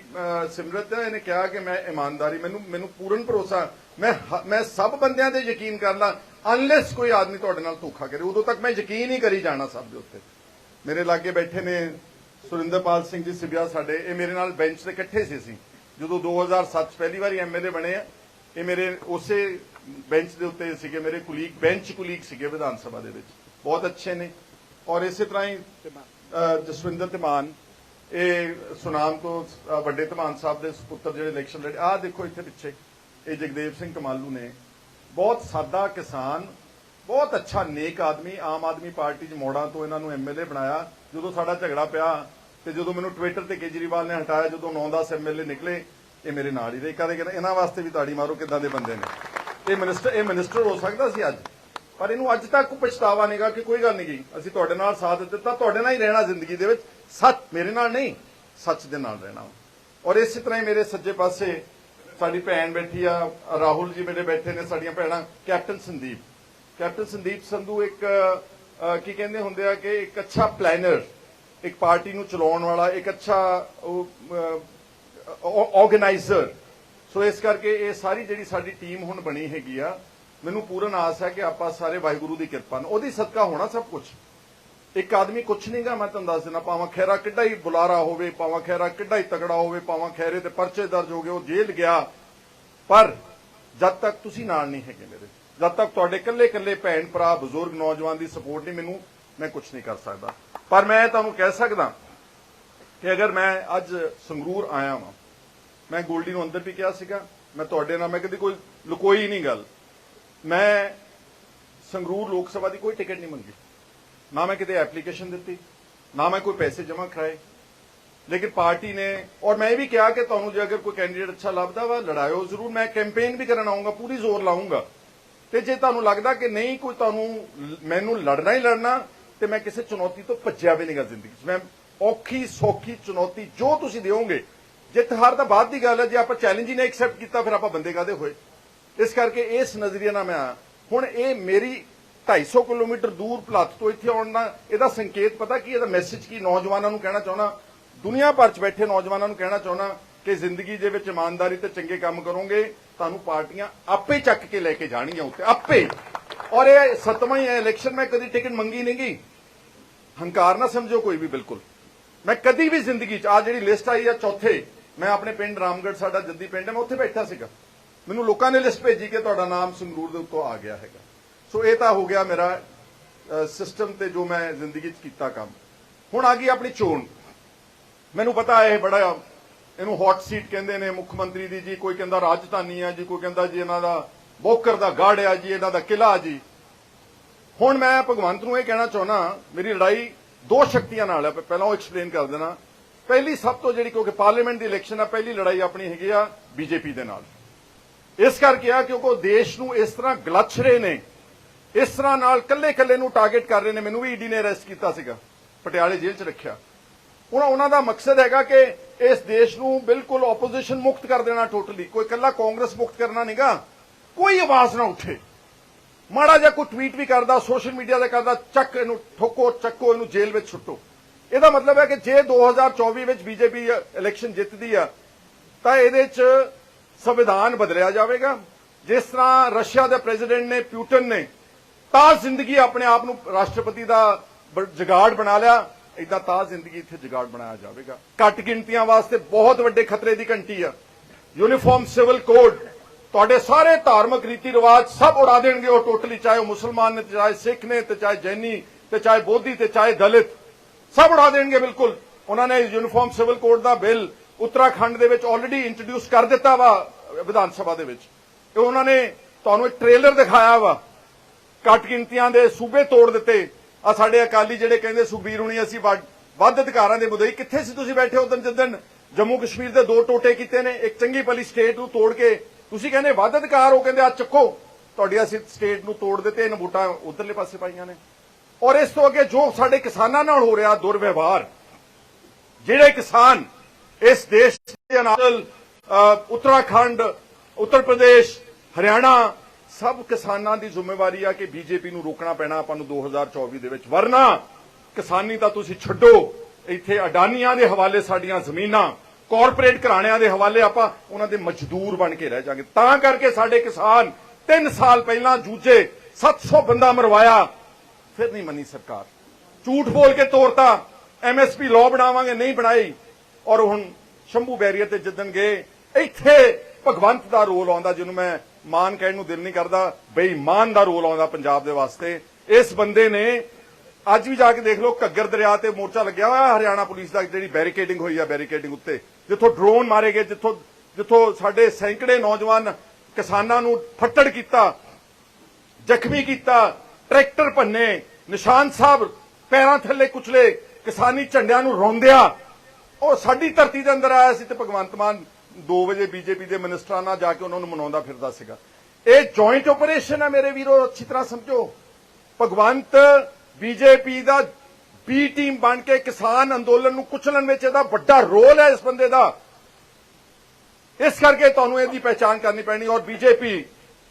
ਸਿਮਰਤ ਹੈ ਇਹਨੇ ਕਿਹਾ ਕਿ ਮੈਂ ਇਮਾਨਦਾਰੀ, ਮੈਨੂੰ ਮੈਨੂੰ ਪੂਰਨ ਭਰੋਸਾ, ਮੈਂ ਮੈਂ ਸਭ ਬੰਦਿਆਂ ਤੇ ਯਕੀਨ ਕਰਦਾ ਅਨਲੈਸ ਕੋਈ ਆਦਮੀ ਤੁਹਾਡੇ ਨਾਲ ਧੋਖਾ ਕਰੇ। ਉਦੋਂ ਤੱਕ ਮੈਂ ਯਕੀਨ ਹੀ ਕਰੀ ਜਾਣਾ ਸਭ ਦੇ ਉੱਤੇ। ਮੇਰੇ ਲਾਗੇ ਬੈਠੇ ਨੇ ਸੁਰਿੰਦਰਪਾਲ ਸਿੰਘ ਜੀ ਸਿਬਿਆ ਸਾਡੇ, ਇਹ ਮੇਰੇ ਨਾਲ ਬੈਂਚ ਤੇ ਇਕੱਠੇ ਸੀ ਅਸੀਂ। ਜਦੋਂ 2007 ਚ ਪਹਿਲੀ ਵਾਰੀ ਐਮਐਲਏ ਬਣੇ ਆ, ਇਹ ਮੇਰੇ ਉਸੇ ਬੈਂਚ ਦੇ ਉੱਤੇ ਸੀਗੇ, ਮੇਰੇ ਕੁਲੀਗ, ਬੈਂਚ ਕੁਲੀਗ ਸੀਗੇ ਵਿਧਾਨ ਸਭਾ ਦੇ ਵਿੱਚ। ਬਹੁਤ ਅੱਛੇ ਨੇ। ਔਰ ਇਸੇ ਤਰ੍ਹਾਂ ਹੀ ਜਸਵਿੰਦਰ ਧਮਾਨ, ਇਹ ਸੁਨਾਮ ਤੋਂ ਵੱਡੇ ਧਮਾਨ ਸਾਹਿਬ ਦੇ ਸੁਪੁੱਤਰ ਜਿਹੜੇ ਇਲੈਕਸ਼ਨ ਲੜੇ, ਆਹ ਦੇਖੋ ਇੱਥੇ ਪਿੱਛੇ, ਇਹ ਜਗਦੇਵ ਸਿੰਘ ਕਮਾਲੂ ਨੇ। ਬਹੁਤ ਸਾਦਾ ਕਿਸਾਨ ਬਹੁਤ ਅੱਛਾ ਨੇਕ ਆਦਮੀ, ਆਮ ਆਦਮੀ ਪਾਰਟੀ ਚ ਮੋੜਾਂ ਤੋਂ ਇਹਨਾਂ ਨੂੰ ਐਮਐਲਏ ਬਣਾਇਆ। ਜਦੋਂ ਸਾਡਾ ਝਗੜਾ ਪਿਆ ਤੇ ਜਦੋਂ ਮੈਨੂੰ ਟਵਿੱਟਰ ਤੇ ਕੇਜਰੀਵਾਲ ਨੇ ਹਟਾਇਆ, ਜਦੋਂ 9-10 ਐਮਐਲਏ ਨਿਕਲੇ, ਇਹ ਮੇਰੇ ਨਾਲ ਹੀ ਰਹੇ। ਕਦੇ ਕਹਿੰਦਾ? ਇਹਨਾਂ ਵਾਸਤੇ ਵੀ ਤਾੜੀ ਮਾਰੋ ਕਿੱਦਾਂ ਦੇ ਬੰਦੇ ਨੇ। ਇਹ ਮਿਨਿਸਟਰ ਇਹ ਮਿਨਿਸਟਰ ਹੋ ਸਕਦਾ ਸੀ ਅੱਜ। ਪਰ ਇਹਨੂੰ ਅੱਜ ਤੱਕ ਪਛਤਾਵਾ ਨਹੀਂਗਾ ਕਿ ਕੋਈ ਗੱਲ ਨਹੀਂ ਗਈ ਅਸੀਂ ਤੁਹਾਡੇ ਨਾਲ ਸਾਥ ਦਿੱਤਾ, ਤੁਹਾਡੇ ਨਾਲ ਹੀ ਰਹਿਣਾ ਜ਼ਿੰਦਗੀ ਦੇ ਵਿੱਚ। ਸੱਚ ਮੇਰੇ ਨਾਲ ਨਹੀਂ, ਸੱਚ ਦੇ ਨਾਲ ਰਹਿਣਾ। ਔਰ ਇਸੇ ਤਰ੍ਹਾਂ ਹੀ ਮੇਰੇ ਸੱਜੇ ਪਾਸੇ ਸਾਡੀ ਭੈਣ ਬੈਠੀ ਆ, ਰਾਹੁਲ ਜੀ ਮੇਰੇ ਬੈਠੇ ਨੇ, ਸਾਡੀਆਂ ਭੈਣਾਂ, ਕੈਪਟਨ ਸੰਦੀਪ। ਕੈਪਟਨ ਸੰਦੀਪ ਸੰਧੂ ਇੱਕ ਕੀ ਕਹਿੰਦੇ ਹੁੰਦੇ ਆ ਕਿ ਇੱਕ ਅੱਛਾ ਪਲੈਨਰ ਇੱਕ ਪਾਰਟੀ ਨੂੰ ਚਲਾਉਣ ਵਾਲਾ, ਇੱਕ ਅੱਛਾ ਆਰਗੇਨਾਈਜ਼ਰ ਸੋ ਇਸ ਕਰਕੇ ਇਹ ਸਾਰੀ ਜਿਹੜੀ ਸਾਡੀ ਟੀਮ ਹੁਣ ਬਣੀ ਹੈਗੀ ਆ, ਮੈਨੂੰ ਪੂਰਨ ਆਸ ਹੈ ਕਿ ਆਪਾਂ ਸਾਰੇ ਵਾਹਿਗੁਰੂ ਦੀ ਕਿਰਪਾ ਨਾਲ। ਉਹਦੀ ਸਦਕਾ ਹੋਣਾ ਸਭ ਕੁਝ ਇੱਕ ਆਦਮੀ ਕੁਛ ਨਹੀਂਗਾ ਮੈਂ ਤੁਹਾਨੂੰ ਦੱਸ ਦਿੰਦਾ ਪਾਵਾਂ ਖੈਰਾ ਕਿੱਡਾ ਹੀ ਬੁਲਾਰਾ ਹੋਵੇ ਪਾਵਾਂ ਖੈਰਾ ਕਿੱਡਾ ਹੀ ਤਗੜਾ ਹੋਵੇ ਪਾਵਾਂ ਖੈਰੇ ਤੇ ਪਰਚੇ ਦਰਜ ਹੋ ਗਏ, ਉਹ ਜੇਲ੍ਹ ਗਿਆ। ਪਰ ਜਦ ਤੱਕ ਤੁਸੀਂ ਨਾਲ ਨਹੀਂ ਹੈਗੇ ਮੇਰੇ। ਜਦ ਤੱਕ ਤੁਹਾਡੇ ਇਕੱਲੇ ਇਕੱਲੇ ਭੈਣ ਭਰਾ, ਬਜ਼ੁਰਗ, ਨੌਜਵਾਨ ਦੀ ਸਪੋਰਟ ਨਹੀਂ ਮੈਨੂੰ, ਮੈਂ ਕੁਝ ਨਹੀਂ ਕਰ ਸਕਦਾ। ਪਰ ਮੈਂ ਤੁਹਾਨੂੰ ਕਹਿ ਸਕਦਾ ਕਿ ਅਗਰ ਮੈਂ ਅੱਜ ਸੰਗਰੂਰ ਆਇਆ ਵਾਂ, ਮੈਂ ਗੋਲਡੀ ਨੂੰ ਅੰਦਰ ਵੀ ਕਿਹਾ ਸੀਗਾ, ਮੈਂ ਤੁਹਾਡੇ ਨਾਲ, ਮੈਂ ਕਦੀ ਕੋਈ ਲੁਕੋਈ ਨਹੀਂ ਗੱਲ। ਮੈਂ ਸੰਗਰੂਰ ਲੋਕ ਸਭਾ ਦੀ ਕੋਈ ਟਿਕਟ ਨਹੀਂ ਮੰਗੀ। ਨਾ ਮੈਂ ਕਿਤੇ ਐਪਲੀਕੇਸ਼ਨ ਦਿੱਤੀ, ਨਾ ਮੈਂ ਕੋਈ ਪੈਸੇ ਜਮ੍ਹਾਂ ਕਰਾਏ। ਲੇਕਿਨ ਪਾਰਟੀ ਨੇ, ਔਰ ਮੈਂ ਇਹ ਵੀ ਕਿਹਾ ਕਿ ਤੁਹਾਨੂੰ ਜੇ ਅਗਰ ਕੋਈ ਕੈਂਡੀਡੇਟ ਅੱਛਾ ਲੱਭਦਾ ਵਾ, ਲੜਾਇਓ ਜ਼ਰੂਰ, ਮੈਂ ਕੈਂਪੇਨ ਵੀ ਕਰਨ ਆਉਂਗਾ ਪੂਰੀ ਜ਼ੋਰ ਲਾਉਂਗਾ ਤੇ ਜੇ ਤੁਹਾਨੂੰ ਲੱਗਦਾ ਕਿ ਨਹੀਂ, ਕੋਈ ਤੁਹਾਨੂੰ ਮੈਨੂੰ ਲੜਨਾ ਹੀ ਲੜਨਾ, ਤੇ ਮੈਂ ਕਿਸੇ ਚੁਣੌਤੀ ਤੋਂ ਭੱਜਿਆ ਵੀ ਨਹੀਂਗਾ ਜ਼ਿੰਦਗੀ 'ਚ। ਮੈਂ ਔਖੀ ਸੌਖੀ ਚੁਣੌਤੀ ਜੋ ਤੁਸੀਂ ਦਿਓਗੇ, ਜਿੱਤ ਹਾਰ ਤਾਂ ਬਾਅਦ ਦੀ ਗੱਲ ਹੈ, ਜੇ ਆਪਾਂ ਚੈਲੰਜ ਹੀ ਨਹੀਂ ਐਕਸੈਪਟ ਕੀਤਾ, ਫਿਰ ਆਪਾਂ ਬੰਦੇ ਕਾਦੇ ਹੋਏ? ਇਸ ਕਰਕੇ ਇਸ ਨਜ਼ਰੀਏ ਨਾਲ ਮੈਂ ਹੁਣ ਇਹ ਮੇਰੀ 250 ਕਿਲੋਮੀਟਰ ਦੂਰ ਭਲੱਤ ਤੋਂ ਇੱਥੇ ਆਉਣ ਦਾ ਇਹਦਾ ਸੰਕੇਤ ਪਤਾ ਕੀ ਇਹਦਾ ਮੈਸੇਜ ਕੀ? ਨੌਜਵਾਨਾਂ ਨੂੰ ਕਹਿਣਾ ਚਾਹੁੰਦਾ। ਦੁਨੀਆ ਭਰ 'ਚ ਬੈਠੇ ਨੌਜਵਾਨਾਂ ਨੂੰ ਕਹਿਣਾ ਚਾਹੁੰਦਾ ਕਿ ਜ਼ਿੰਦਗੀ ਦੇ ਵਿੱਚ ਇਮਾਨਦਾਰੀ ਤੇ ਚੰਗੇ ਕੰਮ ਕਰੋਗੇ ਤੁਹਾਨੂੰ ਪਾਰਟੀਆਂ ਆਪੇ ਚੱਕ ਕੇ ਲੈ ਕੇ ਜਾਣਗੀਆਂ ਉੱਤੇ, ਆਪੇ। ਔਰ ਇਹ ਸਤਵਾਂ ਹੀ ਹੈ ਇਲੈਕਸ਼ਨ ਮੈਂ ਕਦੀ ਟਿਕਟ ਮੰਗੀ ਨਹੀਂ ਗਈ ਹੰਕਾਰ ਨਾ ਸਮਝੋ ਕੋਈ ਵੀ, ਬਿਲਕੁਲ। ਮੈਂ ਕਦੀ ਵੀ ਜ਼ਿੰਦਗੀ 'ਚ ਆ ਜਿਹੜੀ ਲਿਸਟ ਆਈ ਆ ਚੌਥੇ, ਮੈਂ ਆਪਣੇ ਪਿੰਡ ਰਾਮਗੜ ਸਾਡਾ ਜੱਦੀ ਪਿੰਡ ਹੈ, ਮੈਂ ਉੱਥੇ ਬੈਠਾ ਸੀਗਾ। ਮੈਨੂੰ ਲੋਕਾਂ ਨੇ ਲਿਸਟ ਭੇਜੀ ਕਿ ਤੁਹਾਡਾ ਨਾਮ ਸੰਗਰੂਰ ਦੇ ਉੱਤੋਂ ਆ ਗਿਆ ਹੈਗਾ। ਸੋ ਇਹ ਤਾਂ ਹੋ ਗਿਆ ਮੇਰਾ ਸਿਸਟਮ ਤੇ ਜੋ ਮੈਂ ਜ਼ਿੰਦਗੀ 'ਚ ਕੀਤਾ ਕੰਮ। ਹੁਣ ਆ ਗਈ ਆਪਣੀ ਚੋਣ। ਮੈਨੂੰ ਪਤਾ ਇਹ ਬੜਾ ਇਹਨੂੰ ਹੌਟ ਸੀਟ ਕਹਿੰਦੇ ਨੇ, ਮੁੱਖ ਮੰਤਰੀ ਦੀ ਜੀ, ਕੋਈ ਕਹਿੰਦਾ ਰਾਜਧਾਨੀ ਆ ਜੀ, ਕੋਈ ਕਹਿੰਦਾ ਜੀ ਇਹਨਾਂ ਦਾ ਬੋਕਰ ਦਾ ਗੜ ਆ ਜੀ, ਇਹਨਾਂ ਦਾ ਕਿਲਾ ਜੀ। ਹੁਣ ਮੈਂ ਭਗਵੰਤ ਨੂੰ ਇਹ ਕਹਿਣਾ ਚਾਹੁੰਦਾ, ਮੇਰੀ ਲੜਾਈ ਦੋ ਸ਼ਕਤੀਆਂ ਨਾਲ ਹੈ ਪਹਿਲਾਂ ਉਹ ਐਕਸਪਲੇਨ ਕਰ ਦੇਣਾ। ਪਹਿਲੀ ਸਭ ਤੋਂ ਜਿਹੜੀ, ਕਿਉਂਕਿ ਪਾਰਲੀਮੈਂਟ ਦੀ ਇਲੈਕਸ਼ਨ ਆ, ਪਹਿਲੀ ਲੜਾਈ ਆਪਣੀ ਹੈਗੀ ਆ ਬੀਜੇਪੀ ਦੇ ਨਾਲ। ਇਸ ਕਰਕੇ ਆ, ਕਿਉਂਕਿ ਉਹ ਦੇਸ਼ ਨੂੰ ਇਸ ਤਰ੍ਹਾਂ ਗਲਛ ਰਹੇ ਨੇ, ਇਸ ਤਰ੍ਹਾਂ ਨਾਲ ਕੱਲੇ-ਕੱਲੇ ਨੂੰ ਟਾਰਗੇਟ ਕਰ ਰਹੇ ਨੇ, ਮੈਨੂੰ ਵੀ ਈਡੀ ਨੇ ਅਰੈਸਟ ਕੀਤਾ ਸੀਗਾ, ਪਟਿਆਲੇ ਜੇਲ੍ਹ 'ਚ ਰੱਖਿਆ। ਹੁਣ ਉਹਨਾਂ ਦਾ ਮਕਸਦ ਹੈਗਾ ਕਿ ਇਸ ਦੇਸ਼ ਨੂੰ ਬਿਲਕੁਲ ਆਪੋਜੀਸ਼ਨ ਮੁਕਤ ਕਰ ਦੇਣਾ ਟੋਟਲੀ ਕੋਈ ਇਕੱਲਾ ਕਾਂਗਰਸ ਮੁਕਤ ਕਰਨਾ ਨਹੀਂਗਾ ਕੋਈ ਆਵਾਜ਼ ਨਾ ਉੱਠੇ। ਮਾੜਾ ਜਿਹਾ ਕੋਈ ਟਵੀਟ ਵੀ ਕਰਦਾ ਸੋਸ਼ਲ ਮੀਡੀਆ ਤੇ ਕਰਦਾ, ਚੱਕ ਇਹਨੂੰ, ਠੋਕੋ, ਚੱਕੋ, ਇਹਨੂੰ ਜੇਲ੍ਹ ਵਿੱਚ ਸੁੱਟੋ। ਇਹਦਾ ਮਤਲਬ ਹੈ ਕਿ ਜੇ 2024 ਵਿੱਚ ਬੀਜੇਪੀ ਇਲੈਕਸ਼ਨ ਜਿੱਤਦੀ ਆ, ਤਾਂ ਇਹਦੇ 'ਚ ਸੰਵਿਧਾਨ ਬਦਲਿਆ ਜਾਵੇਗਾ। ਜਿਸ ਤਰ੍ਹਾਂ ਰਸ਼ੀਆ ਦੇ ਪ੍ਰੈਜ਼ੀਡੈਂਟ ਨੇ ਪਿਊਟਨ ਨੇ, ਤਾਂ ਜ਼ਿੰਦਗੀ ਆਪਣੇ ਆਪ ਨੂੰ ਰਾਸ਼ਟਰਪਤੀ ਦਾ ਜਗਾੜ ਬਣਾ ਲਿਆ। ਇਦਾਂ ਤਾਂ ਜ਼ਿੰਦਗੀ ਇੱਥੇ ਜਗਾੜ ਬਣਾਇਆ ਜਾਵੇਗਾ। ਘੱਟ ਗਿਣਤੀਆਂ ਵਾਸਤੇ ਬਹੁਤ ਵੱਡੇ ਖਤਰੇ ਦੀ ਘੰਟੀ ਆ। ਯੂਨੀਫਾਰਮ ਸਿਵਲ ਕੋਡ ਤੁਹਾਡੇ ਸਾਰੇ ਧਾਰਮਿਕ ਰੀਤੀ ਰਿਵਾਜ ਸਭ ਉਡਾ ਦੇਣਗੇ ਉਹ ਟੋਟਲੀ ਚਾਹੇ ਉਹ ਮੁਸਲਮਾਨ ਨੇ ਤੇ ਚਾਹੇ ਸਿੱਖ ਨੇ ਤੇ ਚਾਹੇ ਜੈਨੀ ਤੇ ਚਾਹੇ ਬੋਧੀ ਤੇ ਚਾਹੇ ਦਲਿਤ, ਸਭ ਉਡਾ ਦੇਣਗੇ ਬਿਲਕੁਲ। ਉਹਨਾਂ ਨੇ ਯੂਨੀਫਾਰਮ ਸਿਵਲ ਕੋਡ ਦਾ ਬਿੱਲ ਉੱਤਰਾਖੰਡ ਦੇ ਵਿੱਚ ਆਲਰੇਡੀ ਇੰਟਰੋਡਿਊਸ ਕਰ ਦਿੱਤਾ ਵਾ ਵਿਧਾਨ ਸਭਾ ਦੇ ਵਿੱਚ। ਇਹ ਉਹਨਾਂ ਨੇ ਤੁਹਾਨੂੰ ਇੱਕ ਟ੍ਰੇਲਰ ਦਿਖਾਇਆ ਵਾ। ਘੱਟ ਗਿਣਤੀਆਂ ਦੇ ਸੂਬੇ ਤੋੜ ਦਿੱਤੇ। ਆ ਸਾਡੇ ਅਕਾਲੀ ਜਿਹੜੇ ਕਹਿੰਦੇ ਸੁਖਬੀਰ ਹੁਣੀ ਅਸੀਂ ਵੱਧ ਅਧਿਕਾਰਾਂ ਦੇ ਮੁੱਦੇ ਕਿੱਥੇ ਸੀ ਤੁਸੀਂ ਬੈਠੇ ਉਦੋਂ ਜਿੱਦਣ ਜੰਮੂ ਕਸ਼ਮੀਰ ਦੇ ਦੋ ਟੋਟੇ ਕੀਤੇ ਨੇ ਇੱਕ ਚੰਗੀ ਭਲੀ ਸਟੇਟ ਨੂੰ ਤੋੜ ਕੇ। ਤੁਸੀਂ ਕਹਿੰਦੇ ਵੱਧ ਅਧਿਕਾਰ ਉਹ ਕਹਿੰਦੇ ਆ ਚੱਕੋ। ਤੁਹਾਡੀ ਅਸੀਂ ਸਟੇਟ ਨੂੰ ਤੋੜ ਦਿੱਤੇ ਇਹਨਾਂ ਵੋਟਾਂ ਉਧਰਲੇ ਪਾਸੇ ਪਾਈਆਂ ਨੇ। ਔਰ ਇਸ ਤੋਂ ਅੱਗੇ ਜੋ ਸਾਡੇ ਕਿਸਾਨਾਂ ਨਾਲ ਹੋ ਰਿਹਾ ਦੁਰਵਿਵਹਾਰ ਜਿਹੜੇ ਕਿਸਾਨ ਇਸ ਦੇਸ਼ ਦੇ ਨਾਲ ਅ, ਉੱਤਰਾਖੰਡ ਉੱਤਰ ਪ੍ਰਦੇਸ਼ ਹਰਿਆਣਾ ਸਭ ਕਿਸਾਨਾਂ ਦੀ ਜ਼ਿੰਮੇਵਾਰੀ ਆ ਕਿ ਬੀਜੇਪੀ ਨੂੰ ਰੋਕਣਾ ਪੈਣਾ ਆਪਾਂ ਨੂੰ 2024 ਦੇ ਵਿੱਚ। ਵਰਨਾ ਕਿਸਾਨੀ ਤਾਂ ਤੁਸੀਂ ਛੱਡੋ। ਇੱਥੇ ਅਡਾਨੀਆਂ ਦੇ ਹਵਾਲੇ ਸਾਡੀਆਂ ਜ਼ਮੀਨਾਂ, ਕਾਰਪੋਰੇਟ ਘਰਾਣਿਆਂ ਦੇ ਹਵਾਲੇ ਆਪਾਂ ਉਹਨਾਂ ਦੇ ਮਜ਼ਦੂਰ ਬਣ ਕੇ ਰਹਿ ਜਾਾਂਗੇ। ਤਾਂ ਕਰਕੇ ਸਾਡੇ ਕਿਸਾਨ 3 ਸਾਲ ਪਹਿਲਾਂ ਜੂਝੇ 700 ਬੰਦਾ ਮਰਵਾਇਆ। ਫਿਰ ਨਹੀਂ ਮੰਨੀ ਸਰਕਾਰ। ਝੂਠ ਬੋਲ ਕੇ ਤੋਰਤਾ। ਐਮਐਸਪੀ ਲਾਅ ਬਣਾਵਾਂਗੇ, ਨਹੀਂ ਬਣਾਈ। ਔਰ ਹੁਣ ਸ਼ੰਭੂ ਬੈਰੀਅਰ ਤੇ ਜਿੱਦਣ ਗਏ ਇੱਥੇ ਭਗਵੰਤ ਦਾ ਰੋਲ ਆਉਂਦਾ, ਜਿਹਨੂੰ ਮੈਂ ਮਾਨ ਕਹਿਣ ਨੂੰ ਦਿਲ ਨਹੀਂ ਕਰਦਾ ਬੇਈਮਾਨ ਦਾ ਰੋਲ ਆਉਂਦਾ ਪੰਜਾਬ ਦੇ ਵਾਸਤੇ। ਇਸ ਬੰਦੇ ਨੇ ਅੱਜ ਵੀ ਜਾ ਕੇ ਦੇਖ ਲਓ ਘੱਗਰ ਦਰਿਆ ਤੇ ਮੋਰਚਾ ਲੱਗਿਆ ਹੋਇਆ ਹਰਿਆਣਾ ਪੁਲਿਸ ਦਾ, ਜਿਹੜੀ ਬੈਰੀਕੇਡਿੰਗ ਹੋਈ ਆ ਬੈਰੀਕੇਡਿੰਗ ਉੱਤੇ। ਜਿੱਥੋਂ ਡਰੋਨ ਮਾਰੇ ਗਏ, ਜਿੱਥੋਂ ਜਿੱਥੋਂ ਸਾਡੇ ਸੈਂਕੜੇ ਨੌਜਵਾਨ ਕਿਸਾਨਾਂ ਨੂੰ ਫੱਟੜ ਕੀਤਾ, ਜ਼ਖਮੀ ਕੀਤਾ, ਟਰੈਕਟਰ ਭੰਨੇ, ਨਿਸ਼ਾਨ ਸਾਹਿਬ ਪੈਰਾਂ ਥੱਲੇ ਕੁਚਲੇ, ਕਿਸਾਨੀ ਝੰਡਿਆਂ ਨੂੰ ਰੋਂਦਿਆ। ਉਹ ਸਾਡੀ ਧਰਤੀ ਦੇ ਅੰਦਰ ਆਇਆ ਸੀ ਤੇ ਭਗਵੰਤ ਮਾਨ 2 ਵਜੇ ਬੀਜੇਪੀ ਦੇ ਮਿਨਿਸਟਰਾਂ ਨਾਲ ਜਾ ਕੇ ਉਹਨਾਂ ਨੂੰ ਮਨਾਉਂਦਾ ਫਿਰਦਾ ਸੀਗਾ। ਇਹ ਜੁਆਇੰਟ ਆਪਰੇਸ਼ਨ ਹੈ ਮੇਰੇ ਵੀਰੋ, ਅੱਛੀ ਤਰ੍ਹਾਂ ਸਮਝੋ। ਭਗਵੰਤ ਬੀਜੇਪੀ ਦਾ ਬੀ ਟੀਮ ਬਣ ਕੇ ਕਿਸਾਨ ਅੰਦੋਲਨ ਨੂੰ ਕੁਚਲਣ ਵਿੱਚ ਇਹਦਾ ਵੱਡਾ ਰੋਲ ਹੈ ਇਸ ਬੰਦੇ ਦਾ। ਇਸ ਕਰਕੇ ਤੁਹਾਨੂੰ ਇਹਦੀ ਪਹਿਚਾਣ ਕਰਨੀ ਪੈਣੀ ਔਰ ਬੀਜੇਪੀ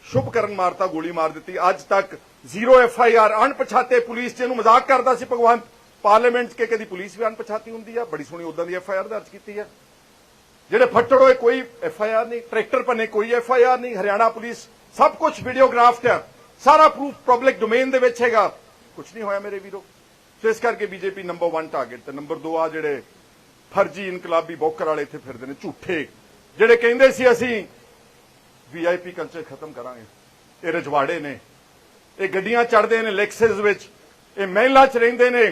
ਸ਼ੁਭ ਕਰਨ ਮਾਰਤਾ, ਗੋਲੀ ਮਾਰ ਦਿੱਤੀ। ਅੱਜ ਤੱਕ ਜ਼ੀਰੋ ਐਫ ਆਈ ਆਰ ਅਣਪਛਾਤੇ ਪੁਲਿਸ ਜਿਹਨੂੰ ਮਜ਼ਾਕ ਕਰਦਾ ਸੀ ਭਗਵੰਤ। ਪਾਰਲੀਮੈਂਟ 'ਚ ਕਿ ਕਦੀ ਪੁਲਿਸ ਵੀ ਅਣਪਛਾਤੀ ਹੁੰਦੀ ਆ? ਬੜੀ ਸੋਹਣੀ ਉਦਾਂ ਦੀ ਐਫ ਆਈ ਆਰ ਦਰਜ ਕੀਤੀ ਆ। ਜਿਹੜੇ ਫੱਟੜ ਹੋਏ, ਕੋਈ ਐਫ ਆਈ ਆਰ ਨਹੀਂ, ਟਰੈਕਟਰ ਪੰਨੇ ਕੋਈ ਐਫ ਆਈ ਆਰ ਨਹੀਂ, ਹਰਿਆਣਾ ਪੁਲਿਸ, ਸਭ ਕੁਝ ਵੀਡੀਓਗ੍ਰਾਫਡ ਹੈ। ਸਾਰਾ ਪ੍ਰੂਫ ਪਬਲਿਕ ਡੋਮੇਨ ਦੇ ਵਿੱਚ ਹੈਗਾ। ਕੁਝ ਨਹੀਂ ਹੋਇਆ ਮੇਰੇ ਵੀਰੋ। ਸੋ ਇਸ ਕਰਕੇ ਬੀਜੇਪੀ ਨੰਬਰ 1 ਟਾਰਗੇਟ ਤੇ ਨੰਬਰ 2 ਆ ਜਿਹੜੇ ਫਰਜੀ ਇਨਕਲਾਬੀ ਬੌਕਰ ਵਾਲੇ ਇੱਥੇ ਫਿਰਦੇ ਨੇ, ਝੂਠੇ। ਜਿਹੜੇ ਕਹਿੰਦੇ ਸੀ ਅਸੀਂ ਵੀਆਈਪੀ ਕਲਚਰ ਖਤਮ ਕਰਾਂਗੇ। ਇਹ ਰਜਵਾੜੇ ਨੇ। ਇਹ ਗੱਡੀਆਂ ਚੜਦੇ ਨੇ ਲੈਕਸਸ ਵਿੱਚ। ਇਹ ਮਹਿਲਾ ਚ ਰਹਿੰਦੇ ਨੇ।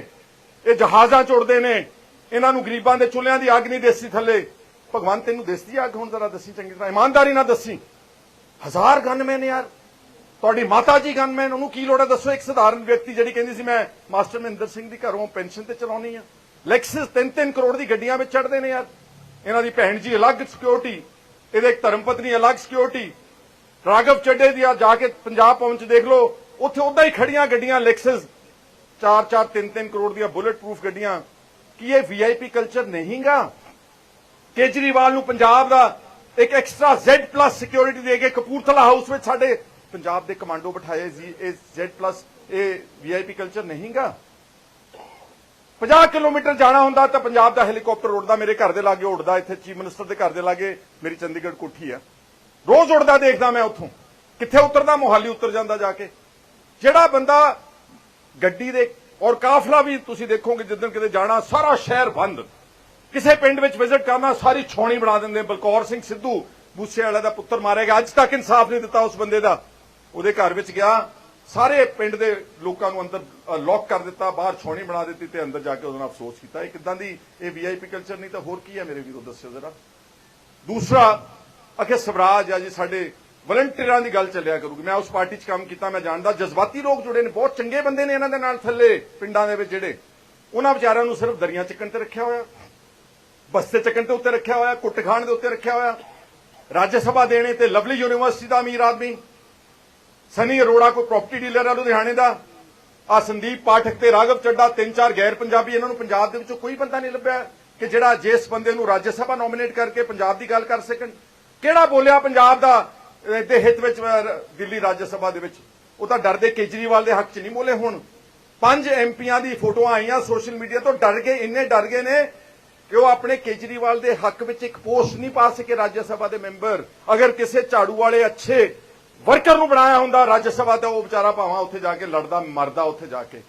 ਇਹ ਜਹਾਜ਼ਾਂ ਚ ਉੜਦੇ ਨੇ। ਇਹਨਾਂ ਨੂੰ ਗਰੀਬਾਂ ਦੇ ਚੁੱਲ੍ਹਿਆਂ ਦੀ ਅੱਗ ਨਹੀਂ ਦੇਸੀ ਥੱਲੇ। ਭਗਵਾਨ ਤੈਨੂੰ ਦਿਸਦੀ ਅੱਗ? ਹੁਣ ਜ਼ਰਾ ਦੱਸੀ, ਚੰਗੀ ਤਰ੍ਹਾਂ। ਇਮਾਨਦਾਰੀ ਨਾਲ ਦੱਸੀ। ਹਜ਼ਾਰ ਗਨਮੈਨ ਯਾਰ। ਤੁਹਾਡੀ ਮਾਤਾ ਜੀ ਗਨਮੈਨ ਉਹਨੂੰ ਕੀ ਲੋੜ ਹੈ? ਦੱਸੋ, ਇੱਕ ਸਧਾਰਨ ਵਿਅਕਤੀ ਜਿਹੜੀ ਕਹਿੰਦੀ ਸੀ, ਮੈਂ ਮਾਸਟਰ ਮਹਿੰਦਰ ਸਿੰਘ ਦੀ ਘਰੋਂ ਪੈਨਸ਼ਨ ਤੇ ਚਲਾਉਣੀ ਆ। ਲੈਕਸਸ 3-3 ਕਰੋੜ ਦੀ ਗੱਡੀਆਂ ਵਿੱਚ ਚੜਦੇ ਨੇ ਯਾਰ। ਇਹਨਾਂ ਦੀ ਭੈਣ ਜੀ ਅਲੱਗ ਸਿਕਿਉਰਿਟੀ ਇਹਦੇ ਇੱਕ ਧਰਮ ਪਤਨੀ ਅਲੱਗ ਸਿਕਿਉਰਿਟੀ ਰਾਘਵ ਚੱਡੇ ਦੀ ਆ, ਜਾ ਕੇ ਪੰਜਾਬ ਪਹੁੰਚ, ਦੇਖ ਲਓ। ਉੱਥੇ ਉਦਾਂ ਹੀ ਖੜੀਆਂ ਗੱਡੀਆਂ ਲੈਕਸਸ 4-4 3-3 ਕਰੋੜ ਦੀਆਂ ਬੁਲੇਟ ਪ੍ਰੂਫ ਗੱਡੀਆਂ। ਕੀ ਇਹ ਵੀਆਈਪੀ ਕਲਚਰ ਨਹੀਂਗਾ? ਕੇਜਰੀਵਾਲ ਨੂੰ ਪੰਜਾਬ ਦਾ ਇੱਕ ਐਕਸਟਰਾ Z+ ਸਿਕਿਉਰਿਟੀ ਦੇ ਕੇ ਕਪੂਰਥਲਾ ਹਾਊਸ ਵਿੱਚ ਸਾਡੇ ਪੰਜਾਬ ਦੇ ਕਮਾਂਡੋ ਬਿਠਾਏ ਜੀ, ਇਹ Z+ ਇਹ ਵੀਆਈਪੀ ਕਲਚਰ ਨਹੀਂਗਾ। 50 ਕਿਲੋਮੀਟਰ ਜਾਣਾ ਹੁੰਦਾ ਤਾਂ ਪੰਜਾਬ ਦਾ ਹੈਲੀਕਾਪਟਰ ਉੱਡਦਾ, ਮੇਰੇ ਘਰ ਦੇ ਲਾਗੇ ਉੱਡਦਾ, ਇੱਥੇ ਚੀਫ ਮਿਨਿਸਟਰ ਦੇ ਘਰ ਦੇ ਲਾਗੇ ਮੇਰੀ ਚੰਡੀਗੜ੍ਹ ਕੋਠੀ ਆ। ਰੋਜ਼ ਉੱਡਦਾ ਦੇਖਦਾ ਮੈਂ ਉੱਥੋਂ, ਕਿੱਥੇ ਉਤਰਦਾ, ਮੋਹਾਲੀ ਉਤਰ ਜਾਂਦਾ ਜਾ ਕੇ। ਜਿਹੜਾ ਬੰਦਾ ਗੱਡੀ ਦੇ ਔਰ ਕਾਫਲਾ ਵੀ ਤੁਸੀਂ ਦੇਖੋਗੇ, ਜਿੱਦਣ ਕਿਤੇ ਜਾਣਾ, ਸਾਰਾ ਸ਼ਹਿਰ ਬੰਦ। ਕਿਸੇ ਪਿੰਡ ਵਿੱਚ ਵਿਜ਼ਿਟ ਕਰਨਾ, ਸਾਰੀ ਛੌਣੀ ਬਣਾ ਦਿੰਦੇ ਬਲਕੌਰ ਸਿੰਘ ਸਿੱਧੂ ਬੂਸੇ ਵਾਲਾ ਦਾ ਪੁੱਤਰ ਮਾਰਿਆ ਗਿਆ। ਅੱਜ ਤੱਕ ਇਨਸਾਫ ਨਹੀਂ ਦਿੱਤਾ ਉਸ ਬੰਦੇ ਦਾ। ਉਹਦੇ ਘਰ ਵਿੱਚ ਗਿਆ। ਸਾਰੇ ਪਿੰਡ ਦੇ ਲੋਕਾਂ ਨੂੰ ਅੰਦਰ ਲੌਕ ਕਰ ਦਿੱਤਾ, ਬਾਹਰ ਛੌਣੀ ਬਣਾ ਦਿੱਤੀ ਤੇ ਅੰਦਰ ਜਾ ਕੇ ਉਹਦੇ ਅਫਸੋਸ ਕੀਤਾ। ਇਹ ਕਿਦਾਂ ਦੀ ਇਹ ਵੀਆਈਪੀ ਕਲਚਰ ਨਹੀਂ ਤਾਂ ਹੋਰ ਕੀ ਹੈ ਮੇਰੇ ਵੀਰੋ, ਦੱਸਿਓ ਜ਼ਰਾ। ਦੂਸਰਾ, ਅਖੇ ਸਵਰਾਜ ਆ ਜੀ, ਸਾਡੇ ਵਲੰਟੀਅਰਾਂ ਦੀ ਗੱਲ ਚੱਲਿਆ ਕਰੂਗੀ। ਮੈਂ ਉਸ ਪਾਰਟੀ 'ਚ ਕੰਮ ਕੀਤਾ, ਮੈਂ ਜਾਣਦਾ। ਜਜ਼ਬਾਤੀ ਲੋਕ ਜੁੜੇ ਨੇ, ਬਹੁਤ ਚੰਗੇ ਬੰਦੇ ਨੇ ਇਹਨਾਂ ਦੇ ਨਾਲ ਥੱਲੇ ਪਿੰਡਾਂ ਦੇ ਵਿੱਚ ਜਿਹੜੇ। ਉਹਨਾਂ ਵਿਚਾਰਿਆਂ ਨੂੰ ਸਿਰਫ ਦਰੀਆਂ ਚੱਕਣ ਤੇ ਰੱਖਿਆ ਹੋਇਆ। ਬਸਤੇ ਚੱਕਣ ਦੇ ਉੱਤੇ ਰੱਖਿਆ ਹੋਇਆ ਕੁੱਟ ਖਾਣ ਦੇ ਉੱਤੇ ਰੱਖਿਆ ਹੋਇਆ। ਰਾਜ ਸਭਾ ਦੇਣੇ ਤੇ ਲਵਲੀ ਯੂਨੀਵਰਸਿਟੀ ਦਾ ਅਮੀਰ ਆਦਮੀ, ਸਨੀ ਅਰੋੜਾ ਕੋਈ ਪ੍ਰਾਪਰਟੀ ਡੀਲਰ ਆ ਲੁਧਿਆਣੇ ਦਾ। ਆ ਸੰਦੀਪ ਪਾਠਕ ਤੇ ਰਾਘਵ ਚੱਡਾ, ਤਿੰਨ ਚਾਰ ਗੈਰ ਪੰਜਾਬੀ, ਇਹਨਾਂ ਨੂੰ ਪੰਜਾਬ ਦੇ ਵਿੱਚੋਂ ਕੋਈ ਬੰਦਾ ਨਹੀਂ ਲੱਭਿਆ ਕਿ ਜਿਹੜਾ ਜਿਸ ਬੰਦੇ ਨੂੰ ਰਾਜ ਸਭਾ ਨੋਮੀਨੇਟ ਕਰਕੇ ਪੰਜਾਬ ਦੀ ਗੱਲ ਕਰ ਸਕਣ। ਕਿਹੜਾ ਬੋਲਿਆ ਪੰਜਾਬ ਦਾ ਦੇ ਹਿੱਤ ਵਿੱਚ ਦਿੱਲੀ ਰਾਜ ਸਭਾ ਦੇ ਵਿੱਚ? ਉਹ ਤਾਂ ਡਰਦੇ ਕੇਜਰੀਵਾਲ ਦੇ ਹੱਕ 'ਚ ਨਹੀਂ ਬੋਲੇ ਹੁਣ। ਪੰਜ ਐਮਪੀਆਂ ਦੀ ਫੋਟੋਆਂ ਆਈਆਂ ਸੋਸ਼ਲ ਮੀਡੀਆ ਤੋਂ, ਡਰ ਗਏ, ਇੰਨੇ ਡਰ ਗਏ ਨੇ ਕਿ ਉਹ ਆਪਣੇ ਕੇਜਰੀਵਾਲ ਦੇ ਹੱਕ ਵਿੱਚ ਇੱਕ ਪੋਸਟ ਨਹੀਂ ਪਾ ਸਕੇ ਰਾਜ ਸਭਾ ਦੇ ਮੈਂਬਰ। ਅਗਰ ਕਿਸੇ ਝਾੜੂ ਵਾਲੇ ਅੱਛੇ ਵਰਕਰ ਨੂੰ ਬਣਾਇਆ ਹੁੰਦਾ, ਰਾਜ ਸਭਾ ਦਾ ਉਹ ਵਿਚਾਰਾ ਭਾਵਾਂ ਉੱਥੇ ਜਾ ਕੇ ਲੜਦਾ, ਮਰਦਾ ਉੱਥੇ ਜਾ ਕੇ।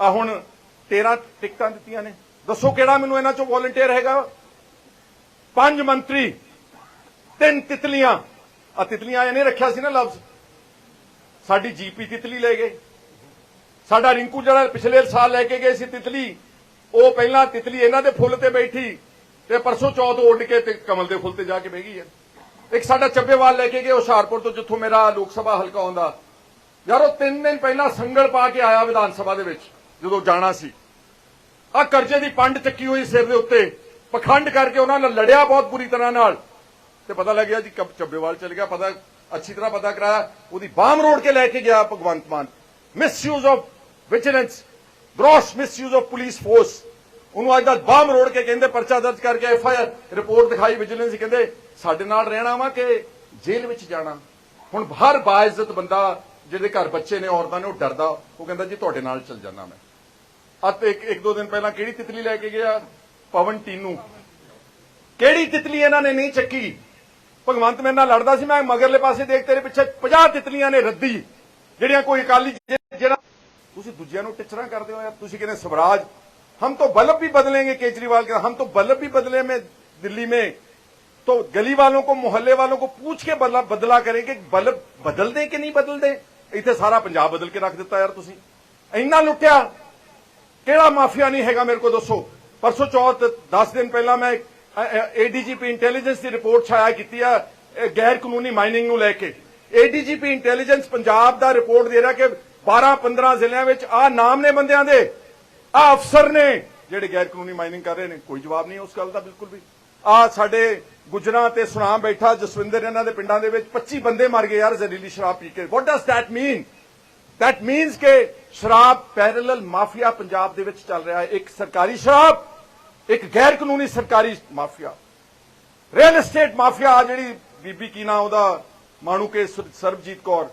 ਆ ਹੁਣ 13 ਟਿਕਟਾਂ ਦਿੱਤੀਆਂ ਨੇ। ਦੱਸੋ ਕਿਹੜਾ ਮੈਨੂੰ ਇਹਨਾਂ ਚੋਂ ਵੋਲੰਟੀਅਰ ਹੈਗਾ? ਪੰਜ ਮੰਤਰੀ, ਤਿੰਨ ਤਿਤਲੀਆਂ। ਆ ਤਿਤਲੀਆਂ ਇਹਨੇ ਰੱਖਿਆ ਸੀ ਨਾ ਲਫ਼ਜ਼। ਸਾਡੀ ਜੀਪੀ ਤਿਤਲੀ ਲੈ ਗਏ। ਸਾਡਾ ਰਿੰਕੂ ਜਿਹੜਾ ਪਿਛਲੇ ਸਾਲ ਲੈ ਕੇ ਗਏ ਸੀ ਤਿਤਲੀ ਉਹ ਪਹਿਲਾਂ ਤਿਤਲੀ ਇਹਨਾਂ ਦੇ ਫੁੱਲ ਤੇ ਬੈਠੀ ਤੇ ਪਰਸੋਂ ਚੌਥ ਉੱਡ ਕੇ ਤੇ ਕਮਲ ਦੇ ਫੁੱਲ ਤੇ ਜਾ ਕੇ ਬਹਿ ਗਈ ਹੈ। ਇੱਕ ਸਾਡਾ ਚੱਬੇਵਾਲ ਲੈ ਕੇ ਗਏ ਹੁਸ਼ਿਆਰਪੁਰ ਤੋਂ, ਜਿੱਥੋਂ ਮੇਰਾ ਲੋਕ ਸਭਾ ਹਲਕਾ ਆਉਂਦਾ। ਯਾਰ ਉਹ ਤਿੰਨ ਦਿਨ ਪਹਿਲਾਂ ਸੰਗਲ ਪਾ ਕੇ ਆਇਆ ਵਿਧਾਨ ਸਭਾ ਦੇ ਵਿੱਚ, ਜਦੋਂ ਜਾਣਾ ਸੀ। ਆ ਕਰਜ਼ੇ ਦੀ ਪੰਡ ਚੱਕੀ ਹੋਈ ਸਿਰ ਦੇ ਉੱਤੇ, ਪਖੰਡ ਕਰਕੇ ਉਹਨਾਂ ਨਾਲ ਲੜਿਆ ਬਹੁਤ ਬੁਰੀ ਤਰ੍ਹਾਂ ਨਾਲ। ਤੇ ਪਤਾ ਲੱਗਿਆ ਜੀ ਚੱਬੇਵਾਲ ਚਲ ਗਿਆ, ਪਤਾ, ਅੱਛੀ ਤਰ੍ਹਾਂ ਪਤਾ ਕਰਾਇਆ, ਉਹਦੀ ਬਾਮ ਰੋੜ ਕੇ ਲੈ ਕੇ ਗਿਆ Bhagwant Mann. Misuse of vigilance gross misuse of police force. ਉਹਨੂੰ ਅੱਜ ਦਾ ਬਾਮ ਰੋੜ ਕੇ ਕਹਿੰਦੇ, ਪਰਚਾ ਦਰਜ ਕਰਕੇ ਐਫ ਆਈ ਆਰ ਰਿਪੋਰਟ ਦਿਖਾਈ ਵਿਜੀਲੈਂਸ ਕਹਿੰਦੇ, ਸਾਡੇ ਨਾਲ ਰਹਿਣਾ ਵਾ ਕਿ ਜੇਲ੍ਹ ਵਿੱਚ ਜਾਣਾ। ਹੁਣ ਹਰ ਬਾਇਜ਼ਤ ਬੰਦਾ ਜਿਹਦੇ ਘਰ ਬੱਚੇ ਨੇ, ਔਰਤਾਂ ਨੇ, ਉਹ ਡਰਦਾ। ਉਹ ਕਹਿੰਦਾ, ਜੀ, ਤੁਹਾਡੇ ਨਾਲ ਚੱਲ ਜਾਣਾ ਮੈਂ। ਅੱਜ ਇੱਕ ਇੱਕ ਦੋ ਦਿਨ ਪਹਿਲਾਂ ਕਿਹੜੀ ਤਿਤਲੀ ਲੈ ਕੇ ਗਿਆ? ਪਵਨ ਟੀਨੂ। ਕਿਹੜੀ ਤਿਤਲੀ ਇਹਨਾਂ ਨੇ ਨਹੀਂ ਚੱਕੀ? ਭਗਵੰਤ ਮੇਰੇ ਨਾਲ ਲੜਦਾ ਸੀ, ਮੈਂ ਮਗਰਲੇ ਪਾਸੇ ਦੇਖ ਤੇਰੇ ਪਿੱਛੇ 50 ਤਿਤਲੀਆਂ ਨੇ ਰੱਦੀ, ਜਿਹੜੀਆਂ ਕੋਈ ਅਕਾਲੀ ਜਿਹੜਾ ਤੁਸੀਂ ਦੂਜਿਆਂ ਨੂੰ ਟਿਚਰਾਂ ਕਰਦੇ ਹੋ ਯਾਰ ਤੁਸੀਂ ਕਹਿੰਦੇ ਸਵਰਾਜ हम तो बल्ब भी बदलेंगे केजरीवाल के हम तो बल्ब भी बदले में दिल्ली में तो गली वालों को मोहल्ले वालों को पूछ के बदला बदला करेंगे बल्ब बदल दें कि नहीं बदल दें ਇੱਥੇ ਸਾਰਾ ਪੰਜਾਬ ਬਦਲ ਕੇ ਰੱਖ ਦਿੱਤਾ ਯਾਰ ਤੁਸੀਂ ਇੰਨਾ ਲੁੱਟਿਆ ਕਿਹੜਾ ਮਾਫੀਆ ਨਹੀਂ ਹੈਗਾ ਮੇਰੇ ਕੋ ਦੱਸੋ ਪਰਸੋਂ ਚੌਥ 10 ਦਿਨ ਪਹਿਲਾਂ ਮੈਂ ਏਡੀਜੀਪੀ ਇੰਟੈਲੀਜੈਂਸ ਦੀ ਰਿਪੋਰਟ ਛਾਇਆ ਕੀਤੀ ਆ ਇਹ ਗੈਰ ਕਾਨੂੰਨੀ ਮਾਈਨਿੰਗ ਨੂੰ ਲੈ ਕੇ ਏਡੀਜੀਪੀ ਇੰਟੈਲੀਜੈਂਸ ਪੰਜਾਬ ਦਾ ਰਿਪੋਰਟ ਦੇ ਰਿਹਾ ਕਿ 12 15 ਜ਼ਿਲ੍ਹਿਆਂ ਵਿੱਚ ਆ ਨਾਮ ਨੇ ਬੰਦਿਆਂ ਦੇ। ਆ ਅਫਸਰ ਨੇ, ਜਿਹੜੇ ਗੈਰ ਕਾਨੂੰਨੀ ਮਾਈਨਿੰਗ ਕਰ ਰਹੇ ਨੇ। ਕੋਈ ਜਵਾਬ ਨਹੀਂ ਉਸ ਗੱਲ ਦਾ ਬਿਲਕੁਲ ਵੀ। ਆ ਸਾਡੇ ਗੁਜਰਾਂ ਤੇ ਸੁਨਾਮ ਬੈਠਾ ਜਸਵਿੰਦਰ, ਇਹਨਾਂ ਦੇ ਪਿੰਡਾਂ ਦੇ ਵਿੱਚ 25 ਬੰਦੇ ਮਰ ਗਏ ਯਾਰ ਜ਼ਹਿਰੀਲੀ ਸ਼ਰਾਬ ਪੀ ਕੇ। What does that mean that means ਕਿ ਸ਼ਰਾਬ ਪੈਰਲਲ ਮਾਫੀਆ ਪੰਜਾਬ ਦੇ ਵਿੱਚ ਚੱਲ ਰਿਹਾ ਹੈ। ਇੱਕ ਸਰਕਾਰੀ ਸ਼ਰਾਬ, ਇੱਕ ਗੈਰ ਕਾਨੂੰਨੀ ਸਰਕਾਰੀ ਮਾਫੀਆ। ਰੀਅਲ ਏਸਟੇਟ ਮਾਫੀਆ ਜਿਹੜੀ ਬੀਬੀ ਕੀ ਨਾਂ ਉਹਦਾ ਮਾਣੂ ਕੇ ਸਰਬਜੀਤ ਕੌਰ।